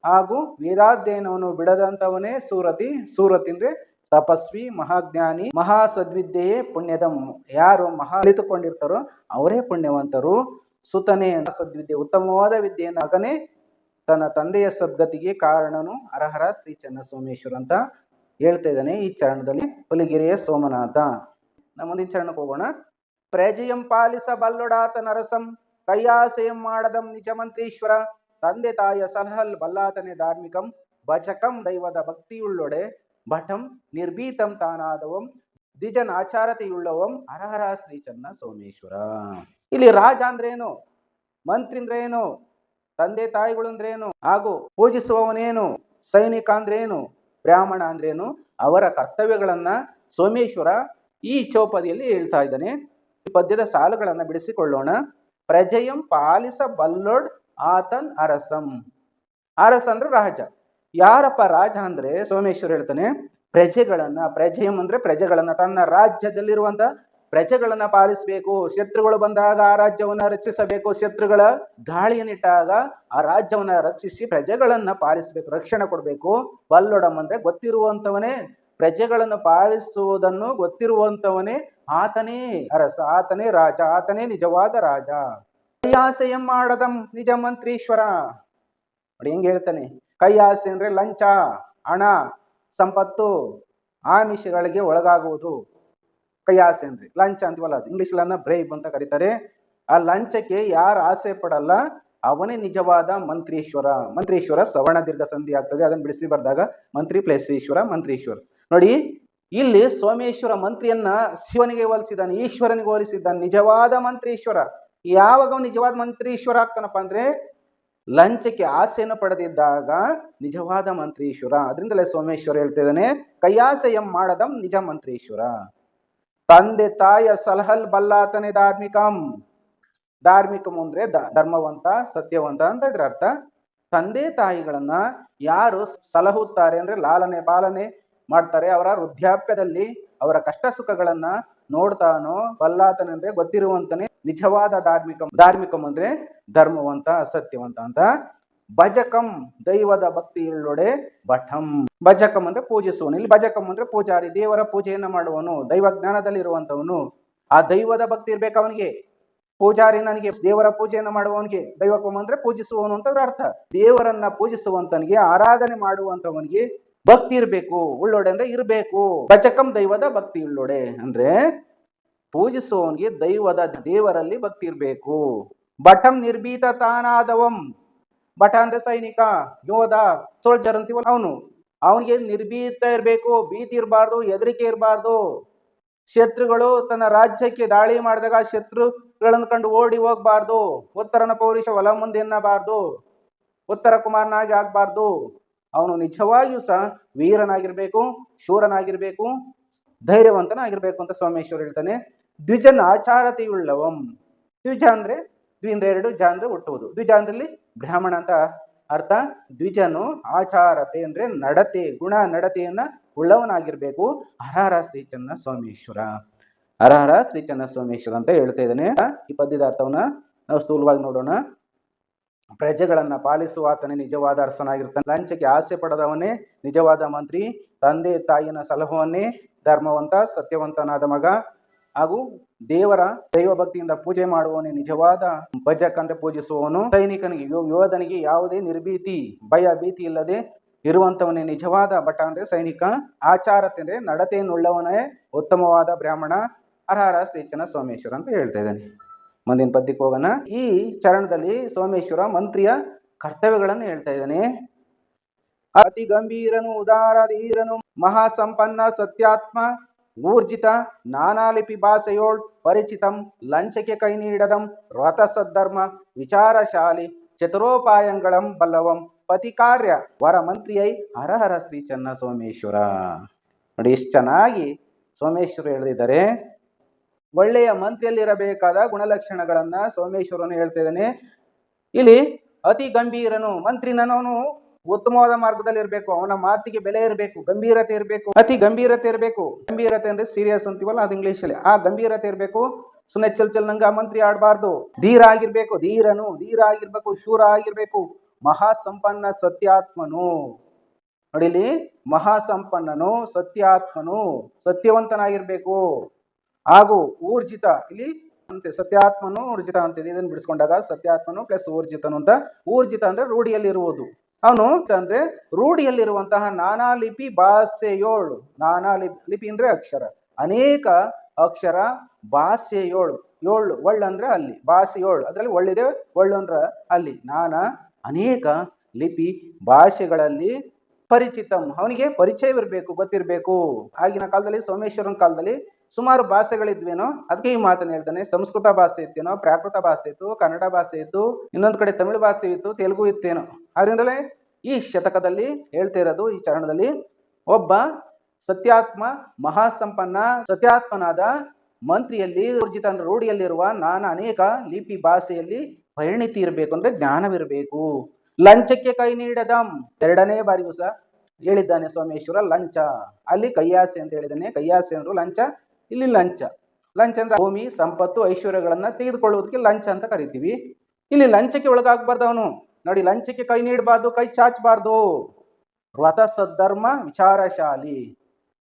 ಹಾಗೂ ವೇದಾಧ್ಯಯನವನ್ನು ಬಿಡದಂತವನೇ ಸೂರತಿ. ಸೂರತಿ ಅಂದ್ರೆ ತಪಸ್ವಿ, ಮಹಾಜ್ಞಾನಿ ಮಹಾ ಸದ್ವಿದ್ಯೆಯೇ ಪುಣ್ಯದ. ಯಾರು ಮಹಾ ಕಲಿತುಕೊಂಡಿರ್ತಾರೋ ಅವರೇ ಪುಣ್ಯವಂತರು. ಸುತನೇ ಸದ್ವಿದ್ಯೆ ಉತ್ತಮವಾದ ವಿದ್ಯೆಯನ್ನು ಮಗನೇ ತನ್ನ ತಂದೆಯ ಸದ್ಗತಿಗೆ ಕಾರಣನು ಅರಹರ ಶ್ರೀ ಚನ್ನಸೋಮೇಶ್ವರ ಅಂತ ಹೇಳ್ತಾ ಇದ್ದಾನೆ ಈ ಚರಣದಲ್ಲಿ ಹುಲಿಗಿರಿಯ ಸೋಮನಾಥ. ನಮ್ಮ ಮುಂದಿನ ಚರಣಕ್ಕೆ ಹೋಗೋಣ. ಪ್ರಜಯಂ ಪಾಲಿಸ ಬಲ್ಲೊಡಾತ ನರಸಂ. ಕೈಯಾಸೆಯಂ ಮಾಡದಂ ನಿಜ ಮಂತ್ರೀಶ್ವರ ತಂದೆ ತಾಯ ಸಲಹಲ್ ಬಲ್ಲಾತನೆ ಧಾರ್ಮಿಕಂ ಭಚಕಂ ದೈವದ ಭಕ್ತಿಯುಳ್ಳೊಡೆ, ಭಟಂ ನಿರ್ಭೀತಂ ತಾನಾದವಂ, ದ್ವಿಜನ್ ಆಚಾರತೆಯುಳ್ಳವಂ, ಹರಹರ ಶ್ರೀ ಚನ್ನ ಸೋಮೇಶ್ವರ. ಇಲ್ಲಿ ರಾಜ ಅಂದ್ರೇನು? ಮಂತ್ರಿ ಅಂದ್ರೇನು? ತಂದೆ ತಾಯಿಗಳು ಅಂದ್ರೇನು? ಹಾಗೂ ಪೂಜಿಸುವವನೇನು? ಸೈನಿಕ ಅಂದ್ರೇನು? ಬ್ರಾಹ್ಮಣ ಅಂದ್ರೇನು? ಅವರ ಕರ್ತವ್ಯಗಳನ್ನ ಸೋಮೇಶ್ವರ ಈ ಚೌಪದಿಯಲ್ಲಿ ಹೇಳ್ತಾ ಇದ್ದಾನೆ. ಈ ಪದ್ಯದ ಸಾಲುಗಳನ್ನ ಬಿಡಿಸಿಕೊಳ್ಳೋಣ. ಪ್ರಜೆಯಂ ಪಾಲಿಸ ಬಲ್ಲೊಡ್ ಆತನ್ ಅರಸಂ. ಅರಸ ಅಂದ್ರೆ ರಾಜ. ಯಾರಪ್ಪ ರಾಜ ಅಂದ್ರೆ ಸೋಮೇಶ್ವರ ಹೇಳ್ತಾನೆ, ಪ್ರಜೆಗಳನ್ನ, ಪ್ರಜೆಯಂ ಅಂದ್ರೆ ಪ್ರಜೆಗಳನ್ನ, ತನ್ನ ರಾಜ್ಯದಲ್ಲಿರುವಂತ ಪ್ರಜೆಗಳನ್ನ ಪಾಲಿಸಬೇಕು. ಶತ್ರುಗಳು ಬಂದಾಗ ಆ ರಾಜ್ಯವನ್ನ ರಕ್ಷಿಸಬೇಕು. ಶತ್ರುಗಳ ಗಾಳಿಯನ್ನಿಟ್ಟಾಗ ಆ ರಾಜ್ಯವನ್ನ ರಕ್ಷಿಸಿ ಪ್ರಜೆಗಳನ್ನ ಪಾಲಿಸಬೇಕು, ರಕ್ಷಣೆ ಕೊಡಬೇಕು. ಬಲ್ಲೊಡಂ ಅಂದ್ರೆ ಗೊತ್ತಿರುವಂತವನೇ, ಪ್ರಜೆಗಳನ್ನು ಪಾಲಿಸುವುದನ್ನು ಗೊತ್ತಿರುವಂತವನೇ ಆತನೇ ಅರಸ, ಆತನೇ ರಾಜ, ಆತನೇ ನಿಜವಾದ ರಾಜ. ಕೈಯಾಸೆಯಂ ಮಾಡದಂ ನಿಜ ಮಂತ್ರೀಶ್ವರ. ನೋಡಿ ಹೆಂಗ್ ಹೇಳ್ತಾನೆ, ಕೈಯಾಸೆ ಅಂದ್ರೆ ಲಂಚ, ಹಣ, ಸಂಪತ್ತು, ಆಮಿಷಗಳಿಗೆ ಒಳಗಾಗುವುದು. ಕೈಯಾಸೆ ಅಂದ್ರೆ ಲಂಚ ಅಂತೀವಲ್ಲ ಅದು ಇಂಗ್ಲಿಷ್ ಲನ್ನ ಬ್ರೈಬ್ ಅಂತ ಕರೀತಾರೆ. ಆ ಲಂಚಕ್ಕೆ ಯಾರು ಆಸೆ ಪಡಲ್ಲ, ಅವನೇ ನಿಜವಾದ ಮಂತ್ರೀಶ್ವರ. ಮಂತ್ರೀಶ್ವರ ಸವರ್ಣ ದೀರ್ಘ ಸಂಧಿ ಆಗ್ತದೆ, ಅದನ್ನ ಬಿಡಿಸಿ ಬರ್ದಾಗ ಮಂತ್ರಿ ಪ್ಲೇಸ್ ಈಶ್ವರ ಮಂತ್ರೀಶ್ವರ. ನೋಡಿ ಇಲ್ಲಿ ಸೋಮೇಶ್ವರ ಮಂತ್ರಿಯನ್ನ ಶಿವನಿಗೆ ಹೋಲಿಸಿದ್ದಾನೆ, ಈಶ್ವರನಿಗೆ ಹೋಲಿಸಿದ್ದಾನೆ. ನಿಜವಾದ ಮಂತ್ರೀಶ್ವರ ಯಾವಾಗ ನಿಜವಾದ ನಿಜವಾದ ಮಂತ್ರೀಶ್ವರ ಆಗ್ತಾನಪ್ಪ ಅಂದ್ರೆ, ಲಂಚಕ್ಕೆ ಆಸೆಯನ್ನು ಪಡೆದಿದ್ದಾಗ ನಿಜವಾದ ಮಂತ್ರೀಶ್ವರ ಅದರಿಂದಲೇ ಸೋಮೇಶ್ವರ ಹೇಳ್ತಿದ್ದಾನೆ ಕೈಯಾಸೆಯಂ ಮಾಡದಂ ನಿಜ ಮಂತ್ರೀಶ್ವರ ತಂದೆ ತಾಯ ಸಲಹಲ್ ಬಲ್ಲಾತನೇ ಧಾರ್ಮಿಕಂ. ಧಾರ್ಮಿಕಂ ಅಂದ್ರೆ ಧರ್ಮವಂತ, ಸತ್ಯವಂತ ಅಂತ ಇದ್ರ ಅರ್ಥ. ತಂದೆ ತಾಯಿಗಳನ್ನ ಯಾರು ಸಲಹುತ್ತಾರೆ ಅಂದ್ರೆ ಲಾಲನೆ, ಪಾಲನೆ ಮಾಡ್ತಾರೆ. ಅವರ ವೃದ್ಧಾಪ್ಯದಲ್ಲಿ ಅವರ ಕಷ್ಟ ಸುಖಗಳನ್ನ ನೋಡ್ತಾನೋ ಬಲ್ಲಾತನಂದ್ರೆ ಗೊತ್ತಿರುವಂತನೇ ನಿಜವಾದ ಧಾರ್ಮಿಕ, ಧಾರ್ಮಿಕಂ ಅಂದ್ರೆ ಧರ್ಮವಂತ ಅಸತ್ಯವಂತ ಅಂತ. ಭಜಕಂ ದೈವದ ಭಕ್ತಿಯುಳ್ಳೊಡೆ ಭಟಂ ಭಜಕಂ ಅಂದ್ರೆ ಪೂಜಿಸುವನು. ಇಲ್ಲಿ ಭಜಕಂ ಅಂದ್ರೆ ಪೂಜಾರಿ, ದೇವರ ಪೂಜೆಯನ್ನ ಮಾಡುವನು, ದೈವ ಜ್ಞಾನದಲ್ಲಿ ಇರುವಂತವನು. ಆ ದೈವದ ಭಕ್ತಿ ಇರ್ಬೇಕು ಅವನಿಗೆ. ಪೂಜಾರಿ ನನಗೆ ದೇವರ ಪೂಜೆಯನ್ನು ಮಾಡುವವನಿಗೆ. ದೈವಕಂ ಅಂದ್ರೆ ಪೂಜಿಸುವವನು ಅಂತ ಅದ್ರ ಅರ್ಥ. ದೇವರನ್ನ ಪೂಜಿಸುವಂತನಿಗೆ, ಆರಾಧನೆ ಮಾಡುವಂತವನಿಗೆ ಭಕ್ತಿ ಇರಬೇಕು ಉಳ್ಳೊಡೆ ಅಂದ್ರೆ ಇರಬೇಕು. ಭಜಕಂ ದೈವದ ಭಕ್ತಿ ಉಳ್ಳೊಡೆ. ಅಂದ್ರೆ ಪೂಜಿಸುವವನಿಗೆ ದೈವದ ದೇವರಲ್ಲಿ ಭಕ್ತಿ ಇರಬೇಕು. ಬಟಂ ನಿರ್ಭೀತ ತಾನಾದವಂ. ಬಟ ಅಂದ್ರೆ ಸೈನಿಕ, ಯೋಧ ಸೋಲ್ಜರ್ ಅಂತೀವಲ್ಲ ಅವನು. ಅವನಿಗೆ ನಿರ್ಭೀತ ಇರಬೇಕು, ಭೀತಿ ಇರಬಾರ್ದು, ಹೆದರಿಕೆ ಇರಬಾರ್ದು. ಶತ್ರುಗಳು ತನ್ನ ರಾಜ್ಯಕ್ಕೆ ದಾಳಿ ಮಾಡಿದಾಗ ಶತ್ರುಗಳನ್ನು ಕಂಡು ಓಡಿ ಹೋಗ್ಬಾರ್ದು. ಉತ್ತರನ ಪೌರುಷ ಒಲ ಮುಂದೆ ಎನ್ನಬಾರ್ದು. ಉತ್ತರ ಕುಮಾರನಾಗಿ ಆಗ್ಬಾರ್ದು. ಅವನು ನಿಜವಾಗಿಯೂ ಸಹ ವೀರನಾಗಿರ್ಬೇಕು, ಶೂರನಾಗಿರ್ಬೇಕು, ಧೈರ್ಯವಂತನಾಗಿರ್ಬೇಕು ಅಂತ ಸೋಮೇಶ್ವರ ಹೇಳ್ತಾನೆ. ದ್ವಿಜನ ಆಚಾರತೆಯುಳ್ಳವಂ ದ್ವಿಜ ಅಂದ್ರೆ ದ್ವಿಂದ ಎರಡು ಜ ಅಂದ್ರೆ ಹುಟ್ಟುವುದು. ದ್ವಿಜ ಅಂದ್ರಲ್ಲಿ ಬ್ರಾಹ್ಮಣ ಅಂತ ಅರ್ಥ. ದ್ವಿಜನು ಆಚಾರತೆ ಅಂದ್ರೆ ನಡತೆ, ಗುಣ ನಡತೆಯನ್ನ ಉಳ್ಳವನಾಗಿರ್ಬೇಕು. ಹರಹರ ಶ್ರೀ ಚನ್ನ ಸೋಮೇಶ್ವರ. ಹರಹರ ಶ್ರೀ ಚನ್ನ ಸೋಮೇಶ್ವರ ಅಂತ ಹೇಳ್ತಾ ಇದ್ದಾನೆ. ಈ ಪದ್ಯದ ಅರ್ಥವನ್ನ ನಾವು ಸ್ಥೂಲವಾಗಿ ನೋಡೋಣ. ಪ್ರಜೆಗಳನ್ನ ಪಾಲಿಸುವ ಆತನೇ ನಿಜವಾದ ಅರಸನಾಗಿರ್ತಾನೆ. ಲಂಚಕ್ಕೆ ಆಸೆ ಪಡೆದವನೇ ನಿಜವಾದ ಮಂತ್ರಿ, ತಂದೆ, ತಾಯಿನ ಸಲಹವನ್ನೇ ಧರ್ಮವಂತ, ಸತ್ಯವಂತನಾದ ಮಗ ಹಾಗೂ ದೇವರ ದೈವ ಭಕ್ತಿಯಿಂದ ಪೂಜೆ ಮಾಡುವವನೇ ನಿಜವಾದ ಭಜಕ್ ಅಂತ ಪೂಜಿಸುವವನು. ಸೈನಿಕನಿಗೆ ಯೋಧನಿಗೆ ಯಾವುದೇ ನಿರ್ಭೀತಿ, ಭಯ, ಭೀತಿ ಇಲ್ಲದೆ ಇರುವಂತವನೇ ನಿಜವಾದ ಭಟ ಅಂದ್ರೆ ಸೈನಿಕ. ಆಚಾರತೆ ನಡತೆಯನ್ನುಳ್ಳವನೇ ಉತ್ತಮವಾದ ಬ್ರಾಹ್ಮಣ. ಅರ್ಹರ ಶ್ರೀಚನ ಸೋಮೇಶ್ವರ ಅಂತ ಹೇಳ್ತಾ ಇದ್ದಾನೆ. ಮುಂದಿನ ಪದ್ಯಕ್ಕೆ ಹೋಗೋಣ. ಈ ಚರಣದಲ್ಲಿ ಸೋಮೇಶ್ವರ ಮಂತ್ರಿಯ ಕರ್ತವ್ಯಗಳನ್ನು ಹೇಳ್ತಾ ಇದ್ದಾನೆ. ಅತಿ ಗಂಭೀರನು ಉದಾರ ಧೀರನು ಮಹಾಸಂಪನ್ನ, ಸತ್ಯಾತ್ಮ, ಊರ್ಜಿತ, ನಾನಾಲಿಪಿ ಭಾಷೆಯೋಳ್, ಪರಿಚಿತಂ, ಲಂಚಕ್ಕೆ ಕೈ ನೀಡದಂ ವ್ರತ ಸದ್ಧರ್ಮ ವಿಚಾರಶಾಲಿ, ಚತುರೋಪಾಯಂಗಳಂ ಬಲ್ಲವಂ ಪತಿ ಕಾರ್ಯ ವರ ಮಂತ್ರಿಯೈ ಹರಹರ ಶ್ರೀ ಚನ್ನ ಸೋಮೇಶ್ವರ ನೋಡಿ, ಇಷ್ಟು ಚೆನ್ನಾಗಿ ಸೋಮೇಶ್ವರ ಹೇಳಿದ್ದಾರೆ ಒಳ್ಳೆಯ ಮಂತ್ರಿಯಲ್ಲಿರಬೇಕಾದ ಗುಣಲಕ್ಷಣಗಳನ್ನ ಸೋಮೇಶ್ವರನು ಹೇಳ್ತಾ ಇದ್ದಾನೆ. ಇಲ್ಲಿ ಅತಿ ಗಂಭೀರನು ಮಂತ್ರಿನವನು ಉತ್ತಮವಾದ ಮಾರ್ಗದಲ್ಲಿ ಇರಬೇಕು, ಅವನ ಮಾತಿಗೆ ಬೆಲೆ ಇರಬೇಕು, ಗಂಭೀರತೆ ಇರಬೇಕು, ಅತಿ ಗಂಭೀರತೆ ಇರಬೇಕು. ಗಂಭೀರತೆ ಅಂದ್ರೆ ಸೀರಿಯಸ್ ಅಂತೀವಲ್ಲ ಅದು ಇಂಗ್ಲಿಷ್ ಅಲ್ಲಿ. ಆ ಗಂಭೀರತೆ ಇರಬೇಕು ಸುಮ್ಮನೆ ಚಲ್ ಚಲ್ ನಂಗ ಮಂತ್ರಿ ಆಡಬಾರ್ದು. ಧೀರ ಆಗಿರ್ಬೇಕು ಧೀರನು ಧೀರ ಆಗಿರ್ಬೇಕು ಶೂರ ಆಗಿರ್ಬೇಕು ಮಹಾಸಂಪನ್ನ ಸತ್ಯಾತ್ಮನು. ನೋಡಿಲಿ ಮಹಾ ಸಂಪನ್ನನು ಸತ್ಯಾತ್ಮನು, ಸತ್ಯವಂತನಾಗಿರ್ಬೇಕು. ಹಾಗೂ ಊರ್ಜಿತ ಇಲ್ಲಿ ಅಂತೆ ಸತ್ಯಾತ್ಮನು ಊರ್ಜಿತ ಅಂತಿದೆ ಇದನ್ನು ಬಿಡಿಸ್ಕೊಂಡಾಗ ಸತ್ಯಾತ್ಮನು ಪ್ಲಸ್ ಊರ್ಜಿತನು ಅಂತ. ಊರ್ಜಿತ ಅಂದ್ರೆ ರೂಢಿಯಲ್ಲಿರುವುದು. ಅವನು ಅಂದ್ರೆ ರೂಢಿಯಲ್ಲಿರುವಂತಹ ನಾನಾ ಲಿಪಿ ಭಾಷೆಯೋಳು ನಾನಾ ಲಿಪಿ ಲಿಪಿ ಅಂದ್ರೆ ಅಕ್ಷರ. ಅನೇಕ ಅಕ್ಷರ ಭಾಷೆಯೋಳು ಏಳು ಒಳ್ಳ ಅಂದ್ರೆ ಅಲ್ಲಿ. ಭಾಷೆಯೋಳು ಅದರಲ್ಲಿ ಒಳ್ಳಿದೆ ಒಳ್ಳು ಅಂದ್ರೆ ಅಲ್ಲಿ. ನಾನಾ ಅನೇಕ ಲಿಪಿ ಭಾಷೆಗಳಲ್ಲಿ ಪರಿಚಿತಂ. ಅವನಿಗೆ ಪರಿಚಯವಿರಬೇಕು, ಗೊತ್ತಿರಬೇಕು. ಆಗಿನ ಕಾಲದಲ್ಲಿ, ಸೋಮೇಶ್ವರನ ಕಾಲದಲ್ಲಿ ಸುಮಾರು ಭಾಷೆಗಳಿದ್ವೇನೋ, ಅದಕ್ಕೆ ಈ ಮಾತನ್ನು ಹೇಳ್ತಾನೆ. ಸಂಸ್ಕೃತ ಭಾಷೆ ಇತ್ತೇನೋ, ಪ್ರಾಕೃತ ಭಾಷೆ ಇತ್ತು, ಕನ್ನಡ ಭಾಷೆ ಇತ್ತು, ಇನ್ನೊಂದು ಕಡೆ ತಮಿಳು ಭಾಷೆ ಇತ್ತು, ತೆಲುಗು ಇತ್ತೇನೋ. ಅದರಿಂದಲೇ ಈ ಶತಕದಲ್ಲಿ ಹೇಳ್ತಾ ಇರೋದು, ಈ ಚರಣದಲ್ಲಿ ಒಬ್ಬ ಸತ್ಯಾತ್ಮ, ಮಹಾಸಂಪನ್ನ, ಸತ್ಯಾತ್ಮನಾದ ಮಂತ್ರಿಯಲ್ಲಿ ಊರ್ಜಿತ ರೂಢಿಯಲ್ಲಿರುವ ನಾನು ಅನೇಕ ಲಿಪಿ ಭಾಷೆಯಲ್ಲಿ ಪರಿಣಿತಿ ಇರಬೇಕು ಅಂದ್ರೆ ಜ್ಞಾನವಿರಬೇಕು. ಲಂಚಕ್ಕೆ ಕೈ ನೀಡದಂ. ಎರಡನೇ ಬಾರಿಗೂ ಸಹ ಹೇಳಿದ್ದಾನೆ ಸೋಮೇಶ್ವರ ಲಂಚ. ಅಲ್ಲಿ ಕೈಯಾಸೆ ಅಂತ ಹೇಳಿದ್ದಾನೆ. ಕೈಯಾಸೆ ಅಂದ್ರು ಲಂಚ ಇಲ್ಲಿ ಲಂಚ. ಲಂಚ ಅಂದ್ರೆ ಭೂಮಿ, ಸಂಪತ್ತು, ಐಶ್ವರ್ಯಗಳನ್ನು ತೆಗೆದುಕೊಳ್ಳುವುದಕ್ಕೆ ಲಂಚ ಅಂತ ಕರಿತೀವಿ. ಇಲ್ಲಿ ಲಂಚಕ್ಕೆ ಒಳಗಾಗಬಾರ್ದು ಅವನು ನೋಡಿ, ಲಂಚಕ್ಕೆ ಕೈ ನೀಡಬಾರ್ದು, ಕೈ ಚಾಚಬಾರ್ದು. ವ್ರತ ಸದ್ಧರ್ಮ ವಿಚಾರಶಾಲಿ.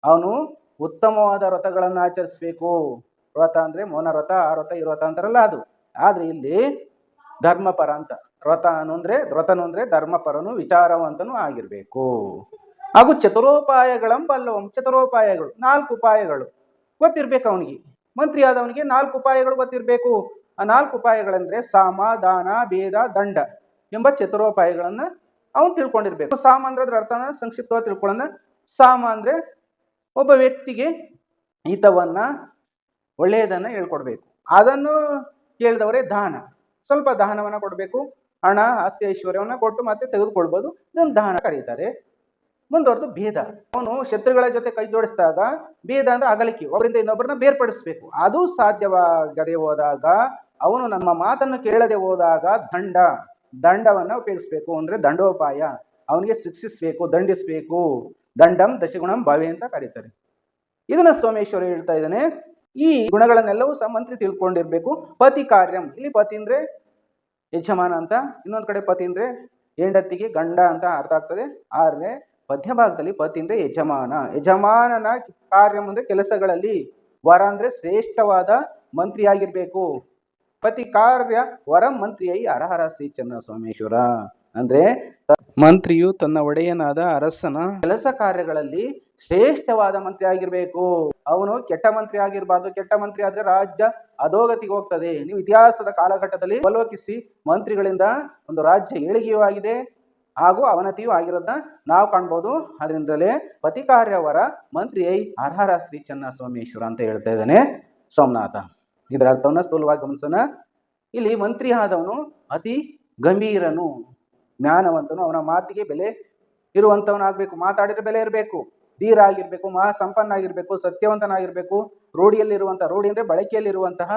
ಅವನು ಉತ್ತಮವಾದ ವ್ರತಗಳನ್ನು ಆಚರಿಸಬೇಕು. ವ್ರತ ಅಂದ್ರೆ ಮೌನ ವ್ರತ ಆ ವ್ರತ ಈ ವ್ರತ ಅಂತಾರಲ್ಲ ಅದು. ಆದ್ರೆ ಇಲ್ಲಿ ಧರ್ಮಪರ ಅಂತ. ವ್ರತ ಅಂದ್ರೆ ವ್ರತನು ಅಂದ್ರೆ ಧರ್ಮಪರನು, ವಿಚಾರವಂತನು ಆಗಿರ್ಬೇಕು. ಹಾಗೂ ಚತುರೋಪಾಯಗಳಂಬಲ್ಲವಂ ಚತುರೋಪಾಯಗಳು, ನಾಲ್ಕು ಉಪಾಯಗಳು. ಗೊತ್ತಿರ್ಬೇಕು ಅವನಿಗೆ. ಮಂತ್ರಿ ಆದವನಿಗೆ ನಾಲ್ಕು ಉಪಾಯಗಳು ಗೊತ್ತಿರಬೇಕು. ಆ ನಾಲ್ಕು ಉಪಾಯಗಳಂದ್ರೆ ಸಾಮ ದಾನ ಭೇದ, ದಂಡ ಎಂಬ ಚತುರೋಪಾಯಗಳನ್ನು ಅವನು ತಿಳ್ಕೊಂಡಿರ್ಬೇಕು. ಸಾಮ ಅಂದ್ರೆ ಅದ್ರ ಅರ್ಥನ ಸಂಕ್ಷಿಪ್ತವಾಗಿ ತಿಳ್ಕೊಳ್ಳೋಣ. ಸಾಮ ಅಂದ್ರೆ ಒಬ್ಬ ವ್ಯಕ್ತಿಗೆ ಹಿತವನ್ನು, ಒಳ್ಳೆಯದನ್ನ ಹೇಳ್ಕೊಡ್ಬೇಕು. ಅದನ್ನು ಕೇಳಿದವರೇ ದಾನ. ಸ್ವಲ್ಪ ದಾನವನ್ನ ಕೊಡಬೇಕು. ಹಣ, ಆಸ್ತಿ, ಐಶ್ವರ್ಯವನ್ನು ಕೊಟ್ಟು ಮತ್ತೆ ತೆಗೆದುಕೊಳ್ಬೋದು. ಇದನ್ನು ದಾನ ಕರೀತಾರೆ. ಮುಂದುವರೆದು ಭೇದ. ಅವನು ಶತ್ರುಗಳ ಜೊತೆ ಕೈ ಜೋಡಿಸಿದಾಗ ಭೇದ ಅಂದ್ರೆ ಅಗಲಿಕೆ. ಒಬ್ಬರಿಂದ ಇನ್ನೊಬ್ಬರನ್ನ ಬೇರ್ಪಡಿಸಬೇಕು. ಅದು ಸಾಧ್ಯವಾಗದೆ ಹೋದಾಗ ಅವನು ನಮ್ಮ ಮಾತನ್ನು ಕೇಳದೆ ಹೋದಾಗ ದಂಡ. ದಂಡವನ್ನು ಉಪಯೋಗಿಸ್ಬೇಕು ಅಂದ್ರೆ ದಂಡೋಪಾಯ. ಅವನಿಗೆ ಶಿಕ್ಷಿಸ್ಬೇಕು, ದಂಡಿಸ್ಬೇಕು. ದಂಡಂ ದಶಗುಣಂ ಭವೆ ಅಂತ ಕರೀತಾರೆ. ಇದನ್ನ ಸೋಮೇಶ್ವರ ಹೇಳ್ತಾ ಇದ್ದಾನೆ. ಈ ಗುಣಗಳನ್ನೆಲ್ಲವೂ ಸಹ ಮಂತ್ರಿ ತಿಳ್ಕೊಂಡಿರ್ಬೇಕು. ಪತಿ ಕಾರ್ಯಂ. ಇಲ್ಲಿ ಪತಿ ಅಂದ್ರೆ ಯಜಮಾನ ಅಂತ. ಇನ್ನೊಂದ್ ಕಡೆ ಪತಿ ಅಂದ್ರೆ ಹೆಂಡತಿಗೆ ಗಂಡ ಅಂತ ಅರ್ಥ ಆಗ್ತದೆ. ಆದ್ರೆ ಮಧ್ಯ ಭಾಗದಲ್ಲಿ ಪತಿ ಯಜಮಾನ. ಯಜಮಾನನ ಕಾರ್ಯ ಮುಂದೆ ಕೆಲಸಗಳಲ್ಲಿ ವರ ಅಂದ್ರೆ ಶ್ರೇಷ್ಠವಾದ ಮಂತ್ರಿ ಆಗಿರ್ಬೇಕು ಪತಿ ಕಾರ್ಯ ವರ ಮಂತ್ರಿಯೈ ಅರಹರ ಶ್ರೀ ಚನ್ನ ಸೋಮೇಶ್ವರ ಅಂದ್ರೆ ಮಂತ್ರಿಯು ತನ್ನ ಒಡೆಯನಾದ ಅರಸನ ಕೆಲಸ ಕಾರ್ಯಗಳಲ್ಲಿ ಶ್ರೇಷ್ಠವಾದ ಮಂತ್ರಿ ಆಗಿರ್ಬೇಕು ಅವನು ಕೆಟ್ಟ ಮಂತ್ರಿ ಆಗಿರ್ಬಾರ್ದು. ಕೆಟ್ಟ ಮಂತ್ರಿ ಆದ್ರೆ ರಾಜ್ಯ ಅಧೋಗತಿಗೆ ಹೋಗ್ತದೆ. ನೀವು ಇತಿಹಾಸದ ಕಾಲಘಟ್ಟದಲ್ಲಿ ಅವಲೋಕಿಸಿ ಮಂತ್ರಿಗಳಿಂದ ಒಂದು ರಾಜ್ಯ ಏಳಿಗೆಯೂ ಆಗಿದೆ. ಹಾಗೂ ಅವನತಿಯೂ ಆಗಿರೋದನ್ನ ನಾವು ಕಾಣ್ಬೋದು. ಅದರಿಂದಲೇ ಪತಿಕಾರ್ಯವರ ಐ ಅರ್ಹರ ಶ್ರೀ ಚನ್ನ ಅಂತ ಹೇಳ್ತಾ ಇದ್ದಾನೆ ಸೋಮನಾಥ. ಇದರ ಅರ್ಥವನ್ನ ಸ್ಥೂಲವಾಗಿ ಗಮನಿಸೋಣ. ಇಲ್ಲಿ ಮಂತ್ರಿ ಆದವನು ಅತಿ ಗಂಭೀರನು, ಜ್ಞಾನವಂತನು. ಅವನ ಮಾತಿಗೆ ಬೆಲೆ ಇರುವಂತವನಾಗಬೇಕು, ಮಾತಾಡಿದ್ರೆ ಬೆಲೆ ಇರಬೇಕು ಧೀರ ಆಗಿರ್ಬೇಕು ಮಹಾ ಸಂಪನ್ನಾಗಿರ್ಬೇಕು ಸತ್ಯವಂತನಾಗಿರ್ಬೇಕು. ರೂಢಿಯಲ್ಲಿರುವಂತಹ ರೂಢಿ ಅಂದ್ರೆ ಬಳಕೆಯಲ್ಲಿರುವಂತಹ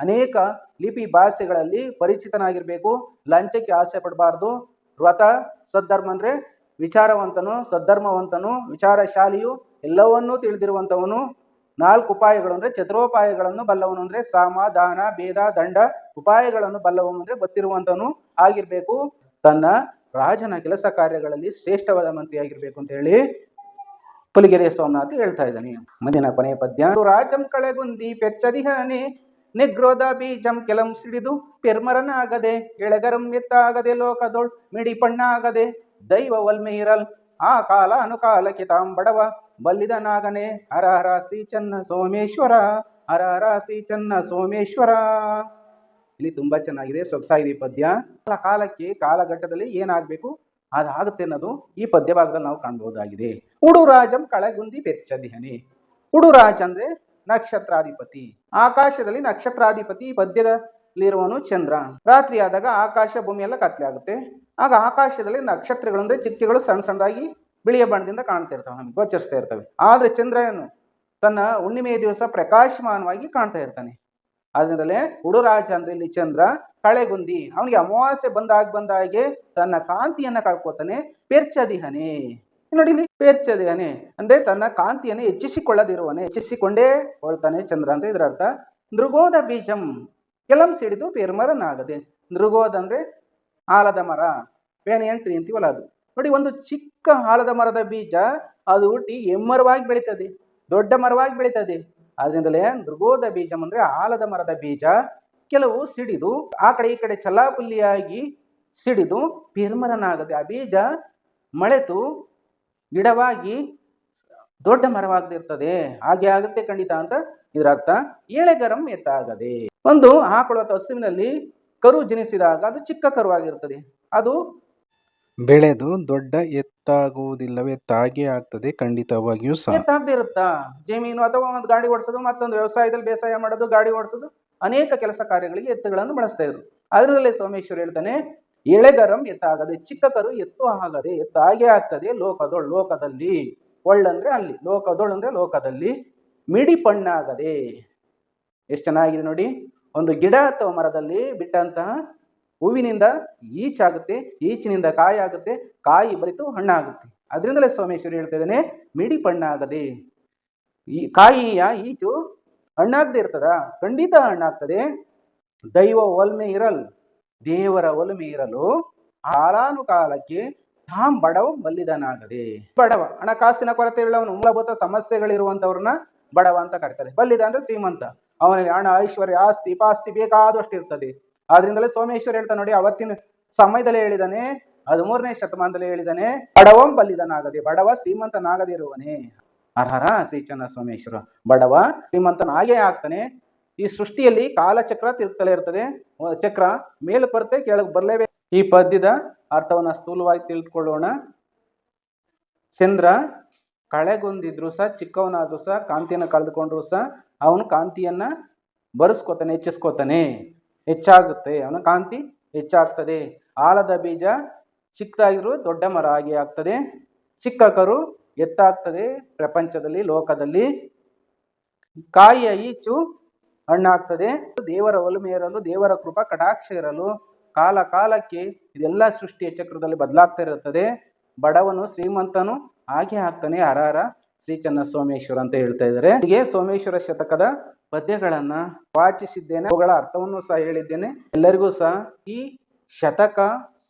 ಅನೇಕ ಲಿಪಿ ಭಾಷೆಗಳಲ್ಲಿ ಪರಿಚಿತನಾಗಿರ್ಬೇಕು. ಲಂಚಕ್ಕೆ ಆಸೆ ಪಡಬಾರ್ದು. ವ್ರತ, ಸದ್ಧರ್ಮ ಅಂದ್ರೆ ವಿಚಾರವಂತನು, ಸದ್ಧರ್ಮವಂತನು, ವಿಚಾರಶಾಲಿಯು ಎಲ್ಲವನ್ನೂ ತಿಳಿದಿರುವಂತವನು. ನಾಲ್ಕು ಉಪಾಯಗಳು ಅಂದ್ರೆ ಚತುರೋಪಾಯಗಳನ್ನು ಬಲ್ಲವನು ಅಂದ್ರೆ ಸಾಮ, ದಾನ, ಭೇದ, ದಂಡ. ಉಪಾಯಗಳನ್ನು ಬಲ್ಲವನು ಅಂದ್ರೆ ಗೊತ್ತಿರುವಂತನು ಆಗಿರ್ಬೇಕು. ತನ್ನ ರಾಜನ ಕೆಲಸ ಕಾರ್ಯಗಳಲ್ಲಿ ಶ್ರೇಷ್ಠವಾದ ಮಂತ್ರಿ ಆಗಿರ್ಬೇಕು ಅಂತ ಹೇಳಿ ಪುಲಿಗೆರೆ ಸೋಮನಾಥ್ ಹೇಳ್ತಾ ಇದ್ದಾನೆ. ಮುಂದಿನ ಕೊನೆಯ ಪದ್ಯ. ರಾಜಂ ಕಳೆಗುಂದಿ ಪೆಚ್ಚದಿಹನೆ ನಿಗ್ರೋಧ ಬೀಜಂ ಕೆಲಂ ಸಿಡಿದು ಪೆರ್ಮರನಾಗದೆ ಎಳಗರಂ ಎತ್ತಾಗದೆ ಲೋಕದೊಳ್ ಮಿಡಿಪಣ್ಣಾಗದೆ, ದೈವ ವಲ್ಮೀರಲ್ ಆ ಕಾಲ ಅನುಕಾಲಕ್ಕೆ ತಾಂಬಡವ ಬಲ್ಲಿದನಾಗನೆ ಹರ ಹರ ಶ್ರೀ ಚನ್ನ ಸೋಮೇಶ್ವರ, ಹರ ಹರ ಶ್ರೀ ಚನ್ನ ಸೋಮೇಶ್ವರ. ಇಲ್ಲಿ ತುಂಬಾ ಚೆನ್ನಾಗಿದೆ ಸೊಗಸಾಗಿದೆ ಪದ್ಯ. ಕಾಲ ಕಾಲಕ್ಕೆ ಕಾಲಘಟ್ಟದಲ್ಲಿ ಏನಾಗಬೇಕು? ಅದಾಗುತ್ತೆ ಅನ್ನೋದು ಈ ಪದ್ಯ ಭಾಗದಲ್ಲಿ ನಾವು ಕಾಣಬಹುದಾಗಿದೆ. ಉಡುರಾಜಂ ಕಳಗುಂದಿ ಬೆಚ್ಚದಿಹನಿ. ಉಡುರಾಜ್ ಅಂದ್ರೆ ನಕ್ಷತ್ರಾಧಿಪತಿ. ಆಕಾಶದಲ್ಲಿ ನಕ್ಷತ್ರಾಧಿಪತಿ ಪದ್ಯದಲ್ಲಿರುವನು ಚಂದ್ರ. ರಾತ್ರಿ ಆದಾಗ ಆಕಾಶ ಭೂಮಿ ಎಲ್ಲ ಆಗುತ್ತೆ ಆಗ ಆಕಾಶದಲ್ಲಿ ನಕ್ಷತ್ರಗಳು ಅಂದ್ರೆ ಚಿಕ್ಕಿಗಳು ಸಣ್ಣ ಸಣ್ಣದಾಗಿ ಬಿಳಿಯ ಬಣ್ಣದಿಂದ ಕಾಣ್ತಾ ಇರ್ತವೆ, ನಮಗೆ ಗೋಚರಿಸ್ತಾ ಇರ್ತವೆ. ಆದ್ರೆ ಚಂದ್ರನು ತನ್ನ ಹುಣ್ಣಿಮೆಯ ದಿವಸ ಪ್ರಕಾಶಮಾನವಾಗಿ ಕಾಣ್ತಾ ಇರ್ತಾನೆ. ಅದರಿಂದಲೇ ಹುಡುರಾಜ ಅಂದ್ರೆ ಇಲ್ಲಿ ಚಂದ್ರ, ಕಳೆಗುಂದಿ, ಅವನಿಗೆ ಅಮಾವಾಸ್ಯೆ ಬಂದಾಗ ಬಂದಾಗೆ ತನ್ನ ಕಾಂತಿಯನ್ನ ಕಳ್ಕೊತಾನೆ, ಪೆರ್ಚದಿಹನೆ. ನೋಡಿ ಇಲ್ಲಿ ಪೇರ್ಚದಿಯಾನೆ ಅಂದ್ರೆ ತನ್ನ ಕಾಂತಿಯನ್ನು ಹೆಚ್ಚಿಸಿಕೊಳ್ಳದಿರುವನೆ ಹೆಚ್ಚಿಸಿಕೊಂಡೇ ಹೊಳ್ತಾನೆ ಚಂದ್ರ ಅಂತ ಇದರ ಅರ್ಥ. ನೃಗೋದ ಬೀಜಂ ಕೆಲಂ ಸಿಡಿದು ಪೇರ್ಮರನಾಗದೆ. ನೃಗೋದ ಅಂದ್ರೆ ಆಲದ ಮರ ಪೇನೆ ಎಂಟ್ರಿ ಅಂತೀವಲ್ಲ ಅದು. ನೋಡಿ, ಒಂದು ಚಿಕ್ಕ ಆಲದ ಮರದ ಬೀಜ, ಅದು ಹುಟ್ಟಿ ಎಮ್ಮರವಾಗಿ ಬೆಳೀತದೆ, ದೊಡ್ಡ ಮರವಾಗಿ ಬೆಳೀತದೆ. ಆದ್ರಿಂದಲೇ ನೃಗೋದ ಬೀಜಂ ಅಂದ್ರೆ ಆಲದ ಮರದ ಬೀಜ, ಕೆಲವು ಸಿಡಿದು, ಆ ಕಡೆ ಈ ಕಡೆ ಚಲಾಪುಲ್ಲಿಯಾಗಿ ಸಿಡಿದು ಪೇರ್ಮರನಾಗದೆ ಆ ಬೀಜ ಮಳೆತು ಗಿಡವಾಗಿ ದೊಡ್ಡ ಮರವಾಗದಿರ್ತದೆ ಹಾಗೆ ಆಗುತ್ತೆ ಖಂಡಿತ ಅಂತ ಇದರ ಅರ್ಥ ಏಳೆಗರಂ ಎತ್ತಾಗದೆ. ಒಂದು ಆಕಳು ಅಥವಾ ಹಸುವಿನಲ್ಲಿ ಕರು ಜನಿಸಿದಾಗ ಅದು ಚಿಕ್ಕ ಕರುವಾಗಿರ್ತದೆ ಅದು ಬೆಳೆದು ದೊಡ್ಡ ಎತ್ತಾಗುವುದಿಲ್ಲವೇ ತಾಗೆ ಆಗ್ತದೆ ಖಂಡಿತವಾಗಿಯೂ ಸಹ. ಎತ್ತಾಗದೆ ಇರುತ್ತಾ? ಜಮೀನು ಅಥವಾ ಒಂದು ಗಾಡಿ ಓಡಿಸೋದು ಮತ್ತೊಂದು ವ್ಯವಸಾಯದಲ್ಲಿ ಬೇಸಾಯ ಮಾಡೋದು ಗಾಡಿ ಓಡಿಸೋದು ಅನೇಕ ಕೆಲಸ ಕಾರ್ಯಗಳಿಗೆ ಎತ್ತುಗಳನ್ನು ಬಳಸ್ತಾ ಇದ್ರು ಅದರಲ್ಲೇ ಸೋಮೇಶ್ವರ್ ಹೇಳ್ತಾನೆ ಎಳೆಗರಂ ಎತ್ತಾಗದೆ ಚಿಕ್ಕ ಕರು ಎತ್ತು ಆಗದೆ ಎತ್ತಾಗೆ ಆಗ್ತದೆ ಲೋಕದೊಳ್ ಲೋಕದಲ್ಲಿ. ಒಳ್ಳಂದ್ರೆ ಅಲ್ಲಿ ಲೋಕದೊಳ್ ಅಂದ್ರೆ ಲೋಕದಲ್ಲಿ. ಮಿಡಿ ಪಣ್ಣಾಗದೆ. ಎಷ್ಟು ಚೆನ್ನಾಗಿದೆ ನೋಡಿ. ಒಂದು ಗಿಡ ಅಥವಾ ಮರದಲ್ಲಿ ಬಿಟ್ಟಂತಹ ಹೂವಿನಿಂದ ಈಚಾಗುತ್ತೆ ಈಚಿನಿಂದ ಕಾಯಿ ಆಗುತ್ತೆ, ಕಾಯಿ ಬರಿತು ಹಣ್ಣಾಗುತ್ತೆ. ಅದರಿಂದಲೇ ಸೋಮೇಶ್ವರಿ ಹೇಳ್ತಾ ಇದ್ದಾನೆ, ಮಿಡಿ ಪಣ್ಣಾಗದೆ. ಈ ಕಾಯಿಯ ಈಚು ಹಣ್ಣಾಗದೆ ಇರ್ತದ, ಖಂಡಿತ ಹಣ್ಣಾಗ್ತದೆ. ದೈವ ಒಲ್ಮೆ ಇರಲ್. ದೇವರ ಒಲ್ಮೆ ಇರಲು ಕಾಲಾನುಕಾಲಕ್ಕೆ ತಾಮ್ ಬಡವ ಬಲ್ಲಿದನಾಗದೆ. ಬಡವ, ಹಣಕಾಸಿನ ಕೊರತೆ ಉಳ್ಳವನು ಮೂಲಭೂತ ಸಮಸ್ಯೆಗಳಿರುವಂತವ್ರನ್ನ ಬಡವ ಅಂತ ಕರೀತಾರೆ. ಬಲ್ಲಿದ ಅಂದ್ರೆ ಶ್ರೀಮಂತ. ಅವನಿಗೆ ಹಣ, ಐಶ್ವರ್ಯ, ಆಸ್ತಿ, ಪಾಸ್ತಿ ಬೇಕಾದಷ್ಟು ಇರ್ತದೆ ಆದ್ರಿಂದಲೇ ಸೋಮೇಶ್ವರ ಹೇಳ್ತಾ ನೋಡಿ, ಅವತ್ತಿನ ಸಮಯದಲ್ಲೇ ಹೇಳಿದಾನೆ, ಹದಿಮೂರನೇ ಶತಮಾನದಲ್ಲಿ ಹೇಳಿದಾನೆ, ಬಡವಂ ಬಲ್ಲಿದನಾಗದೆ, ಬಡವ ಶ್ರೀಮಂತನಾಗದಿರುವನೇ ಅರ್ಹರ ಶ್ರೀ ಚನ್ನ ಸೋಮೇಶ್ವರ. ಬಡವ ಶ್ರೀಮಂತನಾಗೇ ಆಗ್ತಾನೆ ಈ ಸೃಷ್ಟಿಯಲ್ಲಿ ಕಾಲಚಕ್ರ ತಿರುಗ್ತಲೇ ಇರ್ತದೆ. ಚಕ್ರ ಮೇಲೆ ಕೆಳಗೆ ಬರಲೇಬೇಕು. ಈ ಪದ್ಯದ ಅರ್ಥವನ್ನ ಸ್ಥೂಲವಾಗಿ ತಿಳಿದುಕೊಳ್ಳೋಣ. ಚಂದ್ರ ಕಳೆಗೊಂದಿದ್ರು ಸಹ, ಚಿಕ್ಕವನಾದ್ರೂ ಸಹ, ಕಾಂತಿಯನ್ನು ಕಳೆದುಕೊಂಡ್ರು ಸಹ, ಅವನು ಕಾಂತಿಯನ್ನ ಬರೆಸ್ಕೋತಾನೆ, ಹೆಚ್ಚಿಸ್ಕೋತಾನೆ. ಹೆಚ್ಚಾಗುತ್ತೆ. ಅವನ ಕಾಂತಿ ಹೆಚ್ಚಾಗ್ತದೆ. ಆಲದ ಬೀಜ ಚಿಕ್ಕದಾಗಿದ್ರು ದೊಡ್ಡ ಮರ ಆಗಿ ಆಗ್ತದೆ. ಚಿಕ್ಕ ಕರು ಎತ್ತಾಗ್ತದೆ ಪ್ರಪಂಚದಲ್ಲಿ, ಲೋಕದಲ್ಲಿ. ಕಾಯಿಯ ಈಚು ಹಣ್ಣಾಗ್ತದೆ. ದೇವರ ಒಲುಮೆ ಇರಲು, ದೇವರ ಕೃಪಾ ಕಟಾಕ್ಷ ಇರಲು, ಕಾಲ ಕಾಲಕ್ಕೆ ಇದೆಲ್ಲ ಸೃಷ್ಟಿಯ ಚಕ್ರದಲ್ಲಿ ಬದಲಾಗ್ತಾ ಇರುತ್ತದೆ. ಬಡವನು ಶ್ರೀಮಂತನು ಹಾಗೆ ಆಗ್ತಾನೆ ಹರಹರ ಶ್ರೀ ಚನ್ನ ಸೋಮೇಶ್ವರ ಅಂತ ಹೇಳ್ತಾ ಇದ್ದಾರೆ. ಹೀಗೆ ಸೋಮೇಶ್ವರ ಶತಕದ ಪದ್ಯಗಳನ್ನ ವಾಚಿಸಿದ್ದೇನೆ. ಅವುಗಳ ಅರ್ಥವನ್ನು ಸಹ ಹೇಳಿದ್ದೇನೆ. ಎಲ್ಲರಿಗೂ ಸಹ ಈ ಶತಕ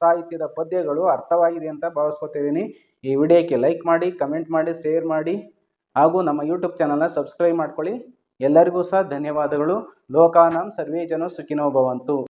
ಸಾಹಿತ್ಯದ ಪದ್ಯಗಳು ಅರ್ಥವಾಗಿದೆ ಅಂತ ಭಾವಿಸ್ಕೊತಿದ್ದೀನಿ ಈ ವಿಡಿಯೋಕ್ಕೆ ಲೈಕ್ ಮಾಡಿ, ಕಮೆಂಟ್ ಮಾಡಿ, ಶೇರ್ ಮಾಡಿ ಹಾಗೂ ನಮ್ಮ ಯೂಟ್ಯೂಬ್ ಚಾನಲ್ನ ಸಬ್ಸ್ಕ್ರೈಬ್ ಮಾಡ್ಕೊಳ್ಳಿ. ಎಲ್ಲರಿಗೂ ಸಹ ಧನ್ಯವಾದಗಳು. ಲೋಕಾನಾಂ ಸರ್ವೇ ಜನ ಸುಖಿನೋ ಭವಂತು.